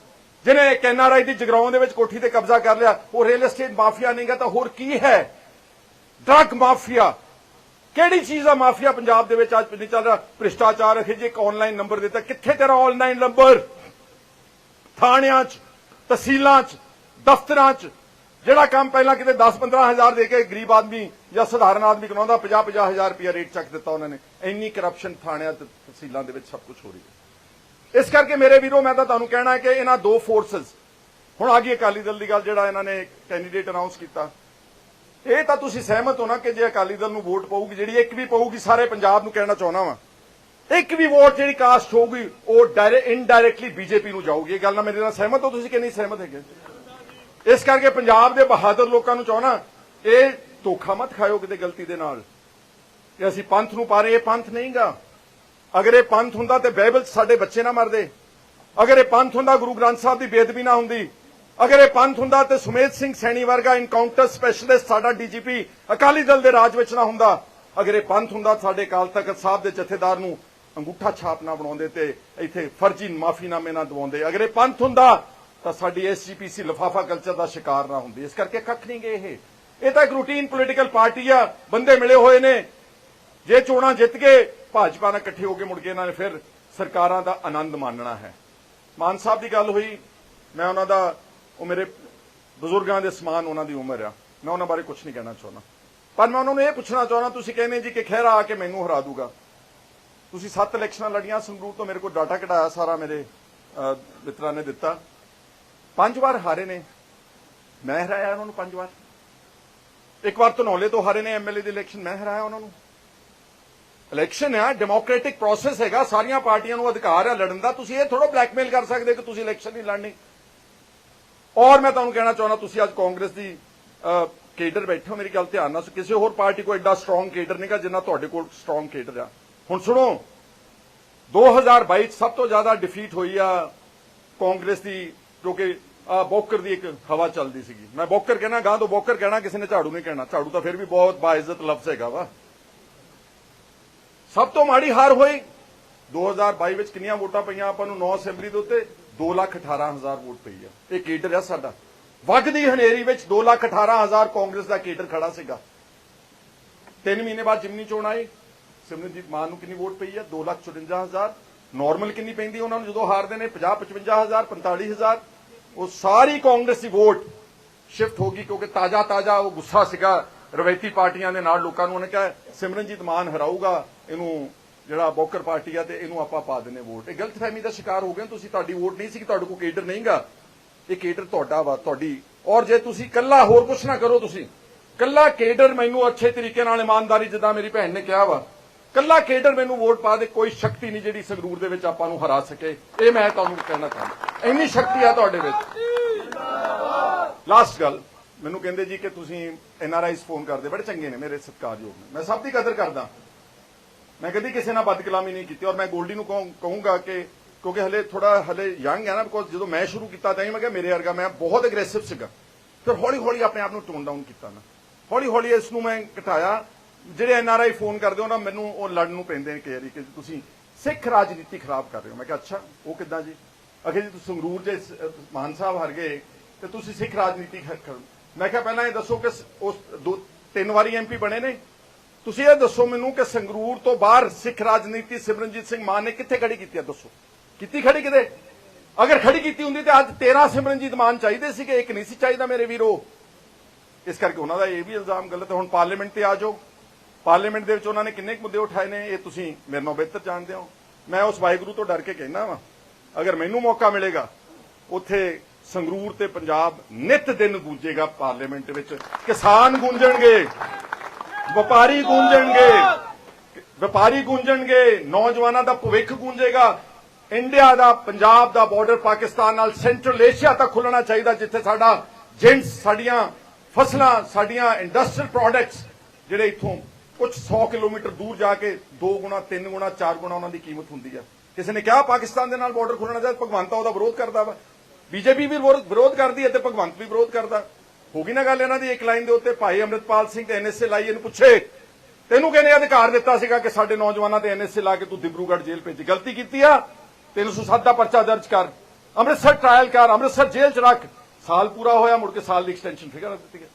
ਜਿਹਨੇ ਇੱਕ ਐਨਆਰਆਈ ਦੀ ਜਗਰਾਉਂ ਦੇ ਵਿੱਚ ਕੋਠੀ ਤੇ ਕਬਜ਼ਾ ਕਰ ਲਿਆ, ਉਹ ਰੀਅਲ ਏਸਟੇਟ ਮਾਫੀਆ ਨਹੀਂਗਾ ਤਾਂ ਹੋਰ ਕੀ ਹੈ? Drug mafia. ਕਿਹੜੀ ਚੀਜ਼ ਦਾ ਮਾਫੀਆ ਪੰਜਾਬ ਦੇ ਵਿੱਚ ਅੱਜ ਨਹੀਂ ਚੱਲ ਰਿਹਾ? ਭ੍ਰਿਸ਼ਟਾਚਾਰ ਅਖੇ ਜੇ ਇੱਕ ਆਨਲਾਈਨ ਨੰਬਰ ਦਿੱਤਾ, ਕਿੱਥੇ ਤੇਰਾ ਆਨਲਾਈਨ ਨੰਬਰ ਥਾਣਿਆਂ 'ਚ, ਤਹਿਸੀਲਾਂ 'ਚ, ਦਫ਼ਤਰਾਂ 'ਚ। ਜਿਹੜਾ ਕੰਮ ਪਹਿਲਾਂ ਕਿਤੇ 10-15 ਹਜ਼ਾਰ ਦੇ ਕੇ ਗਰੀਬ ਆਦਮੀ ਜਾਂ ਸਧਾਰਨ ਆਦਮੀ ਕਮਾਉਂਦਾ 50-50 ਹਜ਼ਾਰ ਰੁਪਇਆ ਰੇਟ ਚੱਕ ਦਿੱਤਾ ਉਹਨਾਂ ਨੇ। ਇੰਨੀ ਕਰਪਸ਼ਨ ਥਾਣਿਆਂ ਤੇ ਤਹਿਸੀਲਾਂ ਦੇ ਵਿੱਚ ਸਭ ਕੁਝ ਹੋ ਰਹੀ ਹੈ। ਇਸ ਕਰਕੇ ਮੇਰੇ ਵੀਰੋ, ਮੈਂ ਤਾਂ ਤੁਹਾਨੂੰ ਕਹਿਣਾ ਹੈ ਕਿ ਇਹਨਾਂ ਦੋ ਫੋਰਸਸ ਹੁਣ ਆ ਗਈ ਅਕਾਲੀ ਦਲ ਦੀ ਗੱਲ ਜਿਹੜਾ ਇਹਨਾਂ ਨੇ ਕੈਂਡੀਡੇਟ ਅਨਾਉਂਸ ਕੀਤਾ। ਇਹ ਤਾਂ ਤੁਸੀਂ ਸਹਿਮਤ ਹੋ ਨਾ ਕਿ ਜੇ ਅਕਾਲੀ ਦਲ ਨੂੰ ਵੋਟ ਪਊਗੀ, ਜਿਹੜੀ ਇੱਕ ਵੀ ਪਊਗੀ, ਸਾਰੇ ਪੰਜਾਬ ਨੂੰ ਕਹਿਣਾ ਚਾਹੁੰਦਾ ਵਾਂ। ਇੱਕ ਵੀ ਵੋਟ ਜਿਹੜੀ ਕਾਸਟ ਹੋਊਗੀ, ਉਹ ਡਾਇਰੈਕਟ ਇਨਡਾਇਰੈਕਟਲੀ ਬੀਜੇਪੀ ਨੂੰ ਜਾਊਗੀ। ਇਹ ਗੱਲ ਨਾਲ ਮੇਰੇ ਨਾਲ ਸਹਿਮਤ ਹੋ ਤੁਸੀਂ ਕਿ ਨਹੀਂ ਸਹਿਮਤ ਹੈਗੇ? ਇਸ ਕਰਕੇ ਪੰਜਾਬ ਦੇ ਬਹਾਦਰ ਲੋਕਾਂ ਨੂੰ ਚਾਹਣਾ ਇਹ ਧੋਖਾ ਮਤ ਖਾਇਓ ਕਿਤੇ ਗਲਤੀ ਦੇ ਨਾਲ। ਕਿ ਅਸੀਂ ਪੰਥ ਨੂੰ ਪਾ ਰਹੇ, ਇਹ ਪੰਥ ਨਹੀਂਗਾ। ਅਗਰ ਇਹ ਪੰਥ ਹੁੰਦਾ ਤੇ ਬਾਈਬਲ 'ਚ ਸਾਡੇ ਬੱਚੇ ਨਾ ਮਰਦੇ। ਅਗਰ ਇਹ ਪੰਥ ਹੁੰਦਾ ਗੁਰੂ ਗ੍ਰੰਥ ਸਾਹਿਬ ਦੀ ਬੇਦਬੀ ਨਾ ਹੁੰਦੀ। ਅਗਰ ਇਹ ਪੰਥ ਹੁੰਦਾ ਤੇ ਸੁਮੇਧ ਸਿੰਘ ਸੈਣੀ ਵਰਗਾ ਇਨਕਾਊਂਟਰ ਸਪੈਸ਼ਲਿਸਟ ਸਾਡਾ ਡੀਜੀਪੀ ਅਕਾਲੀ ਦਲ ਦੇ ਰਾਜ ਵਿੱਚ ਨਾ ਹੁੰਦਾ। ਅਗਰ ਇਹ ਪੰਥ ਹੁੰਦਾ ਸਾਡੇ ਕਾਲ ਤਖਤ ਸਾਹਿਬ ਦੇ ਜਥੇਦਾਰ ਨੂੰ ਅੰਗੂਠਾ ਛਾਪ ਨਾ ਬਣਾਉਂਦੇ ਤੇ ਇੱਥੇ ਫਰਜ਼ੀ ਮਾਫੀਨਾਮੇ ਨਾ ਦਵਾਉਂਦੇ। ਅਗਰ ਇਹ ਪੰਥ ਹੁੰਦਾ ਤਾਂ ਸਾਡੀ ਐਸਜੀਪੀਸੀ ਲਫਾਫਾ ਕਲਚਰ ਦਾ ਸ਼ਿਕਾਰ ਨਾ ਹੁੰਦੀ। ਇਸ ਕਰਕੇ ਕੱਖ ਨਹੀਂ ਗਏ ਇਹ। ਇਹ ਤਾਂ ਇੱਕ ਰੂਟੀਨ ਪੋਲੀਟੀਕਲ ਪਾਰਟੀ ਆ। ਬੰਦੇ ਮਿਲੇ ਹੋਏ ਨੇ। ਜੇ ਚੋਣਾਂ ਜਿੱਤ ਗਏ ਭਾਜਪਾ ਨਾਲ ਇਕੱਠੇ ਹੋ ਕੇ ਮੁੜ ਕੇ ਇਹਨਾਂ ਨੇ ਫਿਰ ਸਰਕਾਰਾਂ ਦਾ ਆਨੰਦ ਮਾਣਨਾ ਹੈ। ਮਾਨ ਸਾਹਿਬ ਦੀ ਗੱਲ ਹੋਈ, ਮੈਂ ਉਹਨਾਂ ਦਾ, ਉਹ ਮੇਰੇ ਬਜ਼ੁਰਗਾਂ ਦੇ ਸਮਾਨ ਉਹਨਾਂ ਦੀ ਉਮਰ ਆ। ਮੈਂ ਉਹਨਾਂ ਬਾਰੇ ਕੁਝ ਨਹੀਂ ਕਹਿਣਾ ਚਾਹੁੰਦਾ। ਪਰ ਮੈਂ ਉਹਨਾਂ ਨੂੰ ਇਹ ਪੁੱਛਣਾ ਚਾਹੁੰਦਾ, ਤੁਸੀਂ ਕਹਿੰਦੇ ਜੀ ਕਿ ਖਹਿਰਾ ਆ ਕੇ ਮੈਨੂੰ ਹਰਾ ਦੂਗਾ। ਤੁਸੀਂ ਸੱਤ ਇਲੈਕਸ਼ਨਾਂ ਲੜੀਆਂ, ਸੰਗਰੂਰ ਤੋਂ ਮੇਰੇ ਕੋਲ ਡਾਟਾ ਕਢਾਇਆ, ਸਾਰਾ ਮੇਰੇ ਮਿੱਤਰਾਂ ਨੇ ਦਿੱਤਾ। ਪੰਜ ਵਾਰ ਹਾਰੇ ਨੇ। ਮੈਂ ਹਰਾਇਆ ਉਹਨਾਂ ਨੂੰ ਪੰਜ ਵਾਰ। ਇੱਕ ਵਾਰ ਧਨੌਲੇ ਤੋਂ ਹਾਰੇ ਨੇ ਐਮਐਲਏ ਦੀ ਇਲੈਕਸ਼ਨ, ਮੈਂ ਹਰਾਇਆ ਉਹਨਾਂ ਨੂੰ। ਇਲੈਕਸ਼ਨ ਆ, ਡੈਮੋਕ੍ਰੈਟਿਕ ਪ੍ਰੋਸੈਸ ਹੈਗਾ, ਸਾਰੀਆਂ ਪਾਰਟੀਆਂ ਨੂੰ ਅਧਿਕਾਰ ਹੈ ਲੜਨ ਦਾ। ਤੁਸੀਂ ਇਹ ਥੋੜਾ ਬਲੈਕਮੇਲ ਕਰ ਸਕਦੇ ਕਿ ਤੁਸੀਂ ਇਲੈਕਸ਼ਨ ਨਹੀਂ ਲੜਨੀ। ਔਰ ਮੈਂ ਤੁਹਾਨੂੰ ਕਹਿਣਾ ਚਾਹੁੰਦਾ, ਤੁਸੀਂ ਅੱਜ ਕਾਂਗਰਸ ਦੀ ਕੇਡਰ ਬੈਠੇ ਹੋ, ਮੇਰੀ ਗੱਲ ਧਿਆਨ ਨਾਲ ਕਿਸੇ ਹੋਰ ਪਾਰਟੀ ਕੋਲ ਐਡਾ ਸਟਰੋਂਗ ਕੇਡਰ ਨਹੀਂਗਾ ਜਿੰਨਾ ਤੁਹਾਡੇ ਕੋਲ ਸਟਰੋਂਗ ਕੇਡਰ ਆ। ਹੁਣ ਸੁਣੋ 2022 ਚ ਸਭ ਤੋਂ ਜ਼ਿਆਦਾ ਡਿਫੀਟ ਹੋਈ ਆ ਕਾਂਗਰਸ ਦੀ, ਜੋ ਕਿ ਬੋਕਰ ਦੀ ਇੱਕ ਹਵਾ ਚੱਲਦੀ ਸੀਗੀ। ਮੈਂ ਬੋਕਰ ਕਹਿਣਾ ਗਾਂ ਤੋਂ ਬੋਕਰ ਕਹਿਣਾ, ਕਿਸੇ ਨੇ ਝਾੜੂ ਨਹੀਂ ਕਹਿਣਾ। ਝਾੜੂ ਤਾਂ ਫਿਰ ਵੀ ਬਹੁਤ ਬਾਇਜ਼ਤ ਲਫ਼ਜ਼ ਹੈਗਾ ਵਾ। ਸਭ ਤੋਂ ਮਾੜੀ ਹਾਰ ਹੋਈ। 2022 ਵਿੱਚ ਕਿੰਨੀਆਂ ਵੋਟਾਂ ਪਈਆਂ? ਆਪਾਂ ਨੂੰ 9 ਅਸੈਂਬਲੀ ਦੇ ਉੱਤੇ 218000 ਵੋਟ ਪਈ ਆ। ਇਹ ਕੇਡਰ ਆ ਸਾਡਾ। ਵਗਦੀ ਹਨੇਰੀ ਵਿੱਚ 218000 ਕਾਂਗਰਸ ਦਾ ਕੇਡਰ ਖੜਾ ਸੀਗਾ। 3 ਮਹੀਨੇ ਬਾਅਦ ਜਿਮਨੀ ਚੋਣ ਆਈ। ਸਿਮਰਨਜੀਤ ਮਾਨ ਨੂੰ ਕਿੰਨੀ ਵੋਟ ਪਈ ਆ? 254000 ਨਾਰਮਲ ਕਿੰਨੀ ਪੈਂਦੀ ਉਹਨਾਂ ਨੂੰ? ਜਦੋਂ ਹਾਰਦੇ ਨੇ 50 55000 45000 ਉਹ ਸਾਰੀ ਕਾਂਗਰਸ ਦੀ ਵੋਟ ਸ਼ਿਫਟ ਹੋ ਗਈ ਕਿਉਂਕਿ ਤਾਜ਼ਾ ਤਾਜ਼ਾ ਉਹ ਗੁੱਸਾ ਸੀਗਾ। ਰਵਾਇਤੀ ਪਾਰਟੀਆਂ ਦੇ ਨਾਲ ਲੋਕਾਂ ਨੂੰ ਉਹਨੇ ਕਿਹਾ, ਸਿਮਰਨਜੀਤ ਮਾਨ ਹਰਾਊਗਾ। ਇਹਨੂੰ ਜਿਹੜਾ ਬੋਕਰ ਪਾਰਟੀ ਆ ਤੇ ਇਹਨੂੰ ਆਪਾਂ ਪਾ ਦਿੰਨੇ ਵੋਟ। ਇਹ ਗਲਤਫਹਿਮੀ ਦਾ ਸ਼ਿਕਾਰ ਹੋ ਗਏ ਤੁਸੀਂ, ਤੁਹਾਡੀ ਵੋਟ ਨਹੀਂ ਸੀ ਕਿ ਤੁਹਾਡੇ ਕੋਲ ਕੇਡਰ ਨਹੀਂਗਾ। ਇਹ ਕੇਡਰ ਤੁਹਾਡਾ ਵਾ, ਤੁਹਾਡੀ। ਔਰ ਜੇ ਤੁਸੀਂ ਕੱਲਾ ਹੋਰ ਕੁਝ ਨਾ ਕਰੋ ਤੁਸੀਂ ਕੱਲਾ ਕੇਡਰ ਮੈਨੂੰ ਅੱਛੇ ਤਰੀਕੇ ਨਾਲ ਇਮਾਨਦਾਰੀ ਜਿੱਦਾਂ ਮੇਰੀ ਭੈਣ ਨੇ ਕਿਹਾ ਵਾ ਕੱਲਾ ਕੇਡਰ ਮੈਨੂੰ ਵੋਟ ਪਾ ਦੇ, ਕੋਈ ਸ਼ਕਤੀ ਨਹੀਂ ਜਿਹੜੀ ਸੰਗਰੂਰ ਦੇ ਵਿੱਚ ਆਪਾਂ ਨੂੰ ਹਰਾ ਸਕੇ। ਇਹ ਮੈਂ ਤੁਹਾਨੂੰ ਕਹਿਣਾ ਚਾਹੁੰਦਾ। ਇੰਨੀ ਸ਼ਕਤੀ ਆ ਤੁਹਾਡੇ ਵਿੱਚ। ਲਾਸਟ ਗੱਲ, ਮੈਨੂੰ ਕਹਿੰਦੇ ਜੀ ਕਿ ਤੁਸੀਂ ਐਨਆਰਆਈਸ ਫੋਨ ਕਰਦੇ, ਬੜੇ ਚੰਗੇ ਨੇ ਮੇਰੇ ਸਤਿਕਾਰਯੋਗ ਨੇ। ਮੈਂ ਸਭ ਦੀ ਕਦਰ ਕਰਦਾ। ਮੈਂ ਕਦੀ ਕਿਸੇ ਨਾਲ ਬਦਕਲਾਮੀ ਨਹੀਂ ਕੀਤੀ ਔਰ ਮੈਂ ਗੋਲਡੀ ਨੂੰ ਕਹੂੰਗਾ ਕਿ ਕਿਉਂਕਿ ਹਲੇ ਥੋੜਾ ਹਲੇ ਯੰਗ ਹੈ ਨਾ ਬਿਕੋਜ਼ ਜਦੋਂ ਮੈਂ ਸ਼ੁਰੂ ਕੀਤਾ ਤਾਂ ਹੀ ਮੈਂ ਕਿਹਾ ਮੇਰੇ ਵਰਗਾ ਮੈਂ ਬਹੁਤ ਐਗਰੈਸਿਵ ਸੀਗਾ। ਫਿਰ ਹੌਲੀ ਹੌਲੀ ਆਪਣੇ ਆਪ ਨੂੰ ਟੋਨ ਡਾਊਨ ਕੀਤਾ ਨਾ ਹੌਲੀ ਹੌਲੀ ਇਸ ਨੂੰ ਮੈਂ ਘਟਾਇਆ। ਜਿਹੜੇ ਐਨ ਆਰ ਆਈ ਫੋਨ ਕਰਦੇ ਹੋ ਨਾ, ਮੈਨੂੰ ਉਹ ਲੜਨ ਨੂੰ ਪੈਂਦੇ ਨੇ ਕਈ ਕਿ ਤੁਸੀਂ ਸਿੱਖ ਰਾਜਨੀਤੀ ਖਰਾਬ ਕਰ ਰਹੇ ਹੋ। ਮੈਂ ਕਿਹਾ, ਅੱਛਾ, ਉਹ ਕਿੱਦਾਂ ਜੀ? ਅਖੇ ਜੀ, ਤੁਸੀਂ ਸੰਗਰੂਰ ਜੇ ਮਾਨ ਸਾਹਿਬ ਹਰ ਗਏ ਤੇ ਤੁਸੀਂ ਸਿੱਖ ਰਾਜਨੀਤੀ ਮੈਂ ਕਿਹਾ, ਪਹਿਲਾਂ ਇਹ ਦੱਸੋ ਕਿ ਉਸ ਦੋ ਤਿੰਨ ਵਾਰੀ ਐਮਪੀ ਬਣੇ ਨੇ? ਤੁਸੀਂ ਇਹ ਦੱਸੋ ਮੈਨੂੰ ਕਿ ਸੰਗਰੂਰ ਤੋਂ ਬਾਹਰ ਸਿੱਖ ਰਾਜਨੀਤੀ ਸਿਮਰਨਜੀਤ ਸਿੰਘ ਮਾਨ ਨੇ ਕਿੱਥੇ ਖੜੀ ਕੀਤੀ ਹੈ ਦੱਸੋ। ਕੀਤੀ ਖੜੀ ਕਿਤੇ? ਅਗਰ ਖੜੀ ਕੀਤੀ ਹੁੰਦੀ ਤੇ ਅੱਜ 13 ਸਿਮਰਨਜੀਤ ਮਾਨ ਚਾਹੀਦੇ ਸੀ ਕਿ ਇੱਕ ਨਹੀਂ ਸੀ ਚਾਹੀਦਾ ਮੇਰੇ ਵੀਰੋ। ਇਸ ਕਰਕੇ ਉਹਨਾਂ ਦਾ ਇਹ ਵੀ ਇਲਜ਼ਾਮ ਗਲਤ ਹੈ। ਹੁਣ ਪਾਰਲੀਮੈਂਟ ਤੇ ਆ ਜਾਓ। ਪਾਰਲੀਮੈਂਟ ਦੇ ਵਿੱਚ ਉਹਨਾਂ ਨੇ ਕਿੰਨੇ ਕੁ ਮੁੱਦੇ ਉਠਾਏ ਨੇ, ਇਹ ਤੁਸੀਂ ਮੇਰੇ ਨਾਲੋਂ ਬਿਹਤਰ ਜਾਣਦੇ ਹੋ। ਮੈਂ ਉਸ ਵਾਹਿਗੁਰੂ ਤੋਂ ਡਰ ਕੇ ਕਹਿਣਾ ਵਾ, ਅਗਰ ਮੈਨੂੰ ਮੌਕਾ ਮਿਲੇਗਾ, ਉੱਥੇ ਸੰਗਰੂਰ ਤੇ ਪੰਜਾਬ ਨਿਤ ਦਿਨ ਗੂੰਜੇਗਾ ਪਾਰਲੀਮੈਂਟ ਵਿੱਚ। ਕਿਸਾਨ ਗੂੰਜਣਗੇ। ਵਪਾਰੀ ਗੂੰਜਣਗੇ। ਵਪਾਰੀ ਗੂੰਜਣਗੇ, ਨੌਜਵਾਨਾਂ ਦਾ ਭਵਿੱਖ ਗੂੰਜੇਗਾ। ਇੰਡੀਆ ਦਾ, ਪੰਜਾਬ ਦਾ ਬਾਰਡਰ ਪਾਕਿਸਤਾਨ ਨਾਲ ਸੈਂਟਰਲ ਏਸ਼ੀਆ ਤੱਕ ਖੁੱਲਣਾ ਚਾਹੀਦਾ, ਜਿੱਥੇ ਸਾਡਾ ਜਿੰਸ ਸਾਡੀਆਂ ਫਸਲਾਂ, ਸਾਡੀਆਂ ਇੰਡਸਟਰੀਅਲ ਪ੍ਰੋਡਕਟਸ ਜਿਹੜੇ ਇਥੋਂ ਕੁਝ 100 ਕਿਲੋਮੀਟਰ ਦੂਰ ਜਾ ਕੇ 2 ਗੁਣਾ 3 ਗੁਣਾ 4 ਗੁਣਾ ਉਹਨਾਂ ਦੀ ਕੀਮਤ ਹੁੰਦੀ ਆ। ਕਿਸੇ ਨੇ ਕਿਹਾ ਪਾਕਿਸਤਾਨ ਦੇ ਨਾਲ ਬਾਰਡਰ ਖੋਲਣਾ ਚਾਹੀਦਾ, ਭਗਵੰਤ ਉਹਦਾ ਵਿਰੋਧ ਕਰਦਾ ਵਾ। ਬੀਜੇਪੀ ਵੀ ਵਿਰੋਧ ਵਿਰੋਧ ਕਰਦੀ ਹੈ ਤੇ ਭਗਵੰਤ ਵੀ ਵਿਰੋਧ ਕਰਦਾ। ਹੋ ਗਈ ਨਾ ਗੱਲ ਇਹਨਾਂ ਦੀ ਇੱਕ ਲਾਈਨ ਦੇ ਉੱਤੇ ਭਾਈ ਅੰਮ੍ਰਿਤਪਾਲ ਸਿੰਘ ਤੇ ਐਨਐਸਏ ਲਾਈ ਇਹਨੂੰ ਪੁੱਛੇ ਤੈਨੂੰ ਕਿਹਨੇ ਅਧਿਕਾਰ ਦਿੱਤਾ ਸੀਗਾ ਕਿ ਸਾਡੇ ਨੌਜਵਾਨਾਂ ਤੇ ਐਨਐਸਏ ਲਾ ਕੇ ਤੂੰ ਦਿਬਰੂਗੜ੍ਹ ਜੇਲ੍ਹ ਭੇਜੀ ਗਲਤੀ ਕੀਤੀ ਆ 307 ਦਾ ਪਰਚਾ ਦਰਜ ਕਰ ਅੰਮ੍ਰਿਤਸਰ ਟ੍ਰਾਇਲ ਕਰ ਅੰਮ੍ਰਿਤਸਰ ਜੇਲ੍ਹ ਚ ਰੱਖ ਸਾਲ ਪੂਰਾ ਹੋਇਆ ਮੁੜ ਕੇ ਸਾਲ ਦੀ एक्सटेंशन फिर कर ਦਿੱਤੀ गई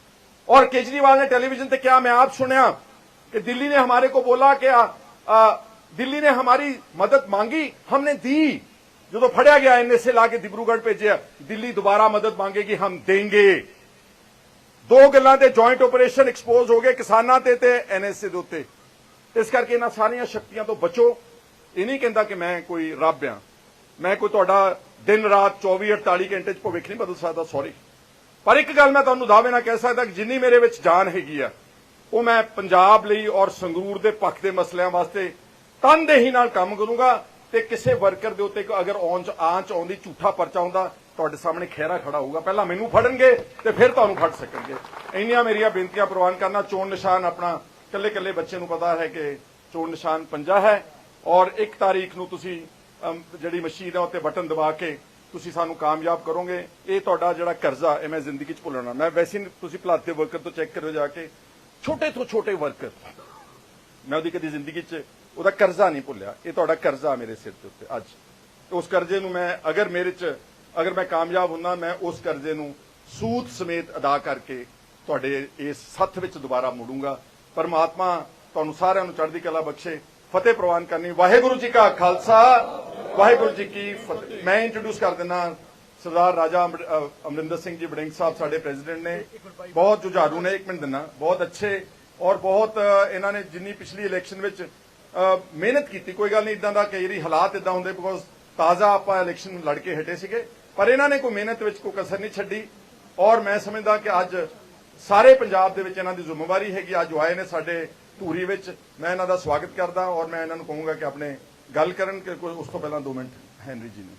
और केजरीवाल ने टेलीविजन पे क्या मैं आप सुनया कि दिल्ली ने हमारे को बोला कि आ, आ, दिल्ली ने हमारी मदद मांगी हमने दी ਜਦੋਂ ਫੜਿਆ ਗਿਆ ਐਨਐਸਏ ਲਾ ਕੇ ਦਿਬਰੂਗੜ੍ਹ ਭੇਜਿਆ ਦਿੱਲੀ ਦੁਬਾਰਾ ਮਦਦ ਮੰਗੇਗੀ ਹਮ ਦੇਂਗੇ ਦੋ ਗੱਲਾਂ ਤੇ ਜੁਆਇੰਟ ਆਪਰੇਸ਼ਨ ਐਕਸਪੋਜ਼ ਹੋ ਗਏ ਕਿਸਾਨਾਂ ਤੇ ਤੇ ਐਨਐਸਏ ਦੇ ਉੱਤੇ। ਇਸ ਕਰਕੇ ਇਹਨਾਂ ਸਾਰੀਆਂ ਸ਼ਕਤੀਆਂ ਤੋਂ ਬਚੋ। ਇਹ ਨਹੀਂ ਕਹਿੰਦਾ ਕਿ ਮੈਂ ਕੋਈ ਰੱਬ ਆ ਮੈਂ ਕੋਈ ਤੁਹਾਡਾ ਦਿਨ ਰਾਤ 24 48 ਘੰਟੇ ਚ ਭਵਿੱਖ ਨਹੀਂ ਬਦਲ ਸਕਦਾ ਸੌਰੀ ਪਰ ਇੱਕ ਗੱਲ ਮੈਂ ਤੁਹਾਨੂੰ ਦਾਅਵੇ ਨਾਲ ਕਹਿ ਸਕਦਾ ਕਿ ਜਿੰਨੀ ਮੇਰੇ ਵਿੱਚ ਜਾਨ ਹੈਗੀ ਆ, ਉਹ ਮੈਂ ਪੰਜਾਬ ਲਈ ਔਰ ਸੰਗਰੂਰ ਦੇ ਪੱਖ ਦੇ ਮਸਲਿਆਂ ਵਾਸਤੇ ਤਨਦੇਹੀ ਨਾਲ ਕੰਮ ਕਰੂੰਗਾ ਤੇ ਕਿਸੇ ਵਰਕਰ ਦੇ ਉੱਤੇ ਅਗਰ ਆਂਚ ਆਉਂਦੀ ਝੂਠਾ ਪਰਚਾ ਹੁੰਦਾ ਤੁਹਾਡੇ ਸਾਹਮਣੇ ਖਹਿਰਾ ਖੜਾ ਹੋਊਗਾ। ਪਹਿਲਾਂ ਮੈਨੂੰ ਫੜਨਗੇ ਤੇ ਫਿਰ ਤੁਹਾਨੂੰ ਫੜ ਸਕਣਗੇ। ਇੰਨੀਆਂ ਮੇਰੀਆਂ ਬੇਨਤੀਆਂ ਪ੍ਰਵਾਨ ਕਰਨਾ, ਚੋਣ ਨਿਸ਼ਾਨ ਆਪਣਾ ਕੱਲੇ ਕੱਲੇ ਬੱਚੇ ਨੂੰ ਪਤਾ ਹੈ ਕਿ ਚੋਣ ਨਿਸ਼ਾਨ ਪੰਜਾ ਹੈ ਔਰ 1 ਤਾਰੀਖ ਨੂੰ ਤੁਸੀਂ ਜਿਹੜੀ ਮਸ਼ੀਨ ਹੈ ਉੱਤੇ ਬਟਨ ਦਬਾ ਕੇ ਤੁਸੀਂ ਸਾਨੂੰ ਕਾਮਯਾਬ ਕਰੋਗੇ। ਇਹ ਤੁਹਾਡਾ ਜਿਹੜਾ ਕਰਜ਼ਾ ਇਹ ਮੈਂ ਜ਼ਿੰਦਗੀ 'ਚ ਭੁੱਲਣਾ। ਮੈਂ ਵੈਸੇ ਤੁਸੀਂ ਭਲਾਤੇ ਵਰਕਰ ਤੋਂ ਚੈੱਕ ਕਰਿਓ ਜਾ ਕੇ। ਛੋਟੇ ਤੋਂ ਛੋਟੇ ਵਰਕਰ। ਮੈਂ ਉਹਦੀ ਕਦੀ ਜ਼ਿੰਦਗੀ 'ਚ ਉਹਦਾ ਕਰਜ਼ਾ ਨਹੀਂ ਭੁੱਲਿਆ। ਇਹ ਤੁਹਾਡਾ ਕਰਜ਼ਾ ਮੇਰੇ ਸਿਰ ਦੇ ਉੱਤੇ, ਅੱਜ। ਉਸ ਕਰਜ਼ੇ ਨੂੰ ਮੈਂ ਅਗਰ ਮੇਰੇ 'ਚ ਅਗਰ ਮੈਂ ਕਾਮਯਾਬ ਹੁੰਦਾ ਮੈਂ ਉਸ ਕਰਜ਼ੇ ਨੂੰ ਸੂਦ ਸਮੇਤ ਅਦਾ ਕਰਕੇ ਤੁਹਾਡੇ ਇਸ ਸੱਥ ਵਿੱਚ ਦੁਬਾਰਾ ਮੁੜੂੰਗਾ। ਪਰਮਾਤਮਾ ਤੁਹਾਨੂੰ ਸਾਰਿਆਂ ਨੂੰ ਚੜ੍ਹਦੀ ਕਲਾ ਬਖਸ਼ੇ, ਫਤਿਹ ਪ੍ਰਵਾਨ ਕਰਨੀ। ਵਾਹਿਗੁਰੂ ਜੀ ਕਾ ਖਾਲਸਾ, ਵਾਹਿਗੁਰੂ ਜੀ ਕੀ ਫਤਿਹ। ਮੈਂ ਇੰਟਰੋਡਿਊਸ ਕਰ ਦਿੰਦਾ ਸਰਦਾਰ ਰਾਜਾ ਅਮਰਿੰਦਰ ਸਿੰਘ ਜੀ ਬੜਿੰਗ ਸਾਹਿਬ ਸਾਡੇ ਪ੍ਰੈਜ਼ੀਡੈਂਟ ਨੇ। ਬਹੁਤ ਜੁਝਾਰੂ ਨੇ, ਇੱਕ ਮਿੰਟ ਦਿੰਦਾ ਬਹੁਤ ਅੱਛੇ ਔਰ ਬਹੁਤ ਇਹਨਾਂ ਨੇ ਜਿੰਨੀ ਪਿਛਲੀ ਇਲੈਕਸ਼ਨ ਵਿੱਚ ਮਿਹਨਤ ਕੀਤੀ। ਕੋਈ ਗੱਲ ਨਹੀਂ, ਇਦਾਂ ਦਾ ਕਈ ਹਾਲਾਤ ਇਦਾਂ ਹੁੰਦੇ ਬਿਕੋਜ਼ ਤਾਜ਼ਾ ਆਪਾਂ ਇਲੈਕਸ਼ਨ ਲੜ ਕੇ ਹਟੇ ਸੀਗੇ। ਪਰ ਇਹਨਾਂ ਨੇ ਕੋਈ ਮਿਹਨਤ ਵਿੱਚ ਕੋਈ ਕਸਰ ਨਹੀਂ ਛੱਡੀ। ਔਰ ਮੈਂ ਸਮਝਦਾ ਕਿ ਅੱਜ ਸਾਰੇ ਪੰਜਾਬ ਦੇ ਵਿੱਚ ਇਹਨਾਂ ਦੀ ਜ਼ਿੰਮੇਵਾਰੀ ਹੈਗੀ। ਅੱਜ ਉਹ ਆਏ ਨੇ ਸਾਡੇ ਧੂਰੀ ਵਿੱਚ। ਮੈਂ ਇਹਨਾਂ ਦਾ ਸਵਾਗਤ ਕਰਦਾ ਔਰ ਮੈਂ ਇਹਨਾਂ ਨੂੰ ਕਹੂੰਗਾ ਕਿ ਆਪਣੇ ਗੱਲ ਕਰਨ ਕਿ ਉਸ ਤੋਂ ਪਹਿਲਾਂ 2 ਮਿੰਟ ਹੈਨਰੀ ਜੀ ਨੇ।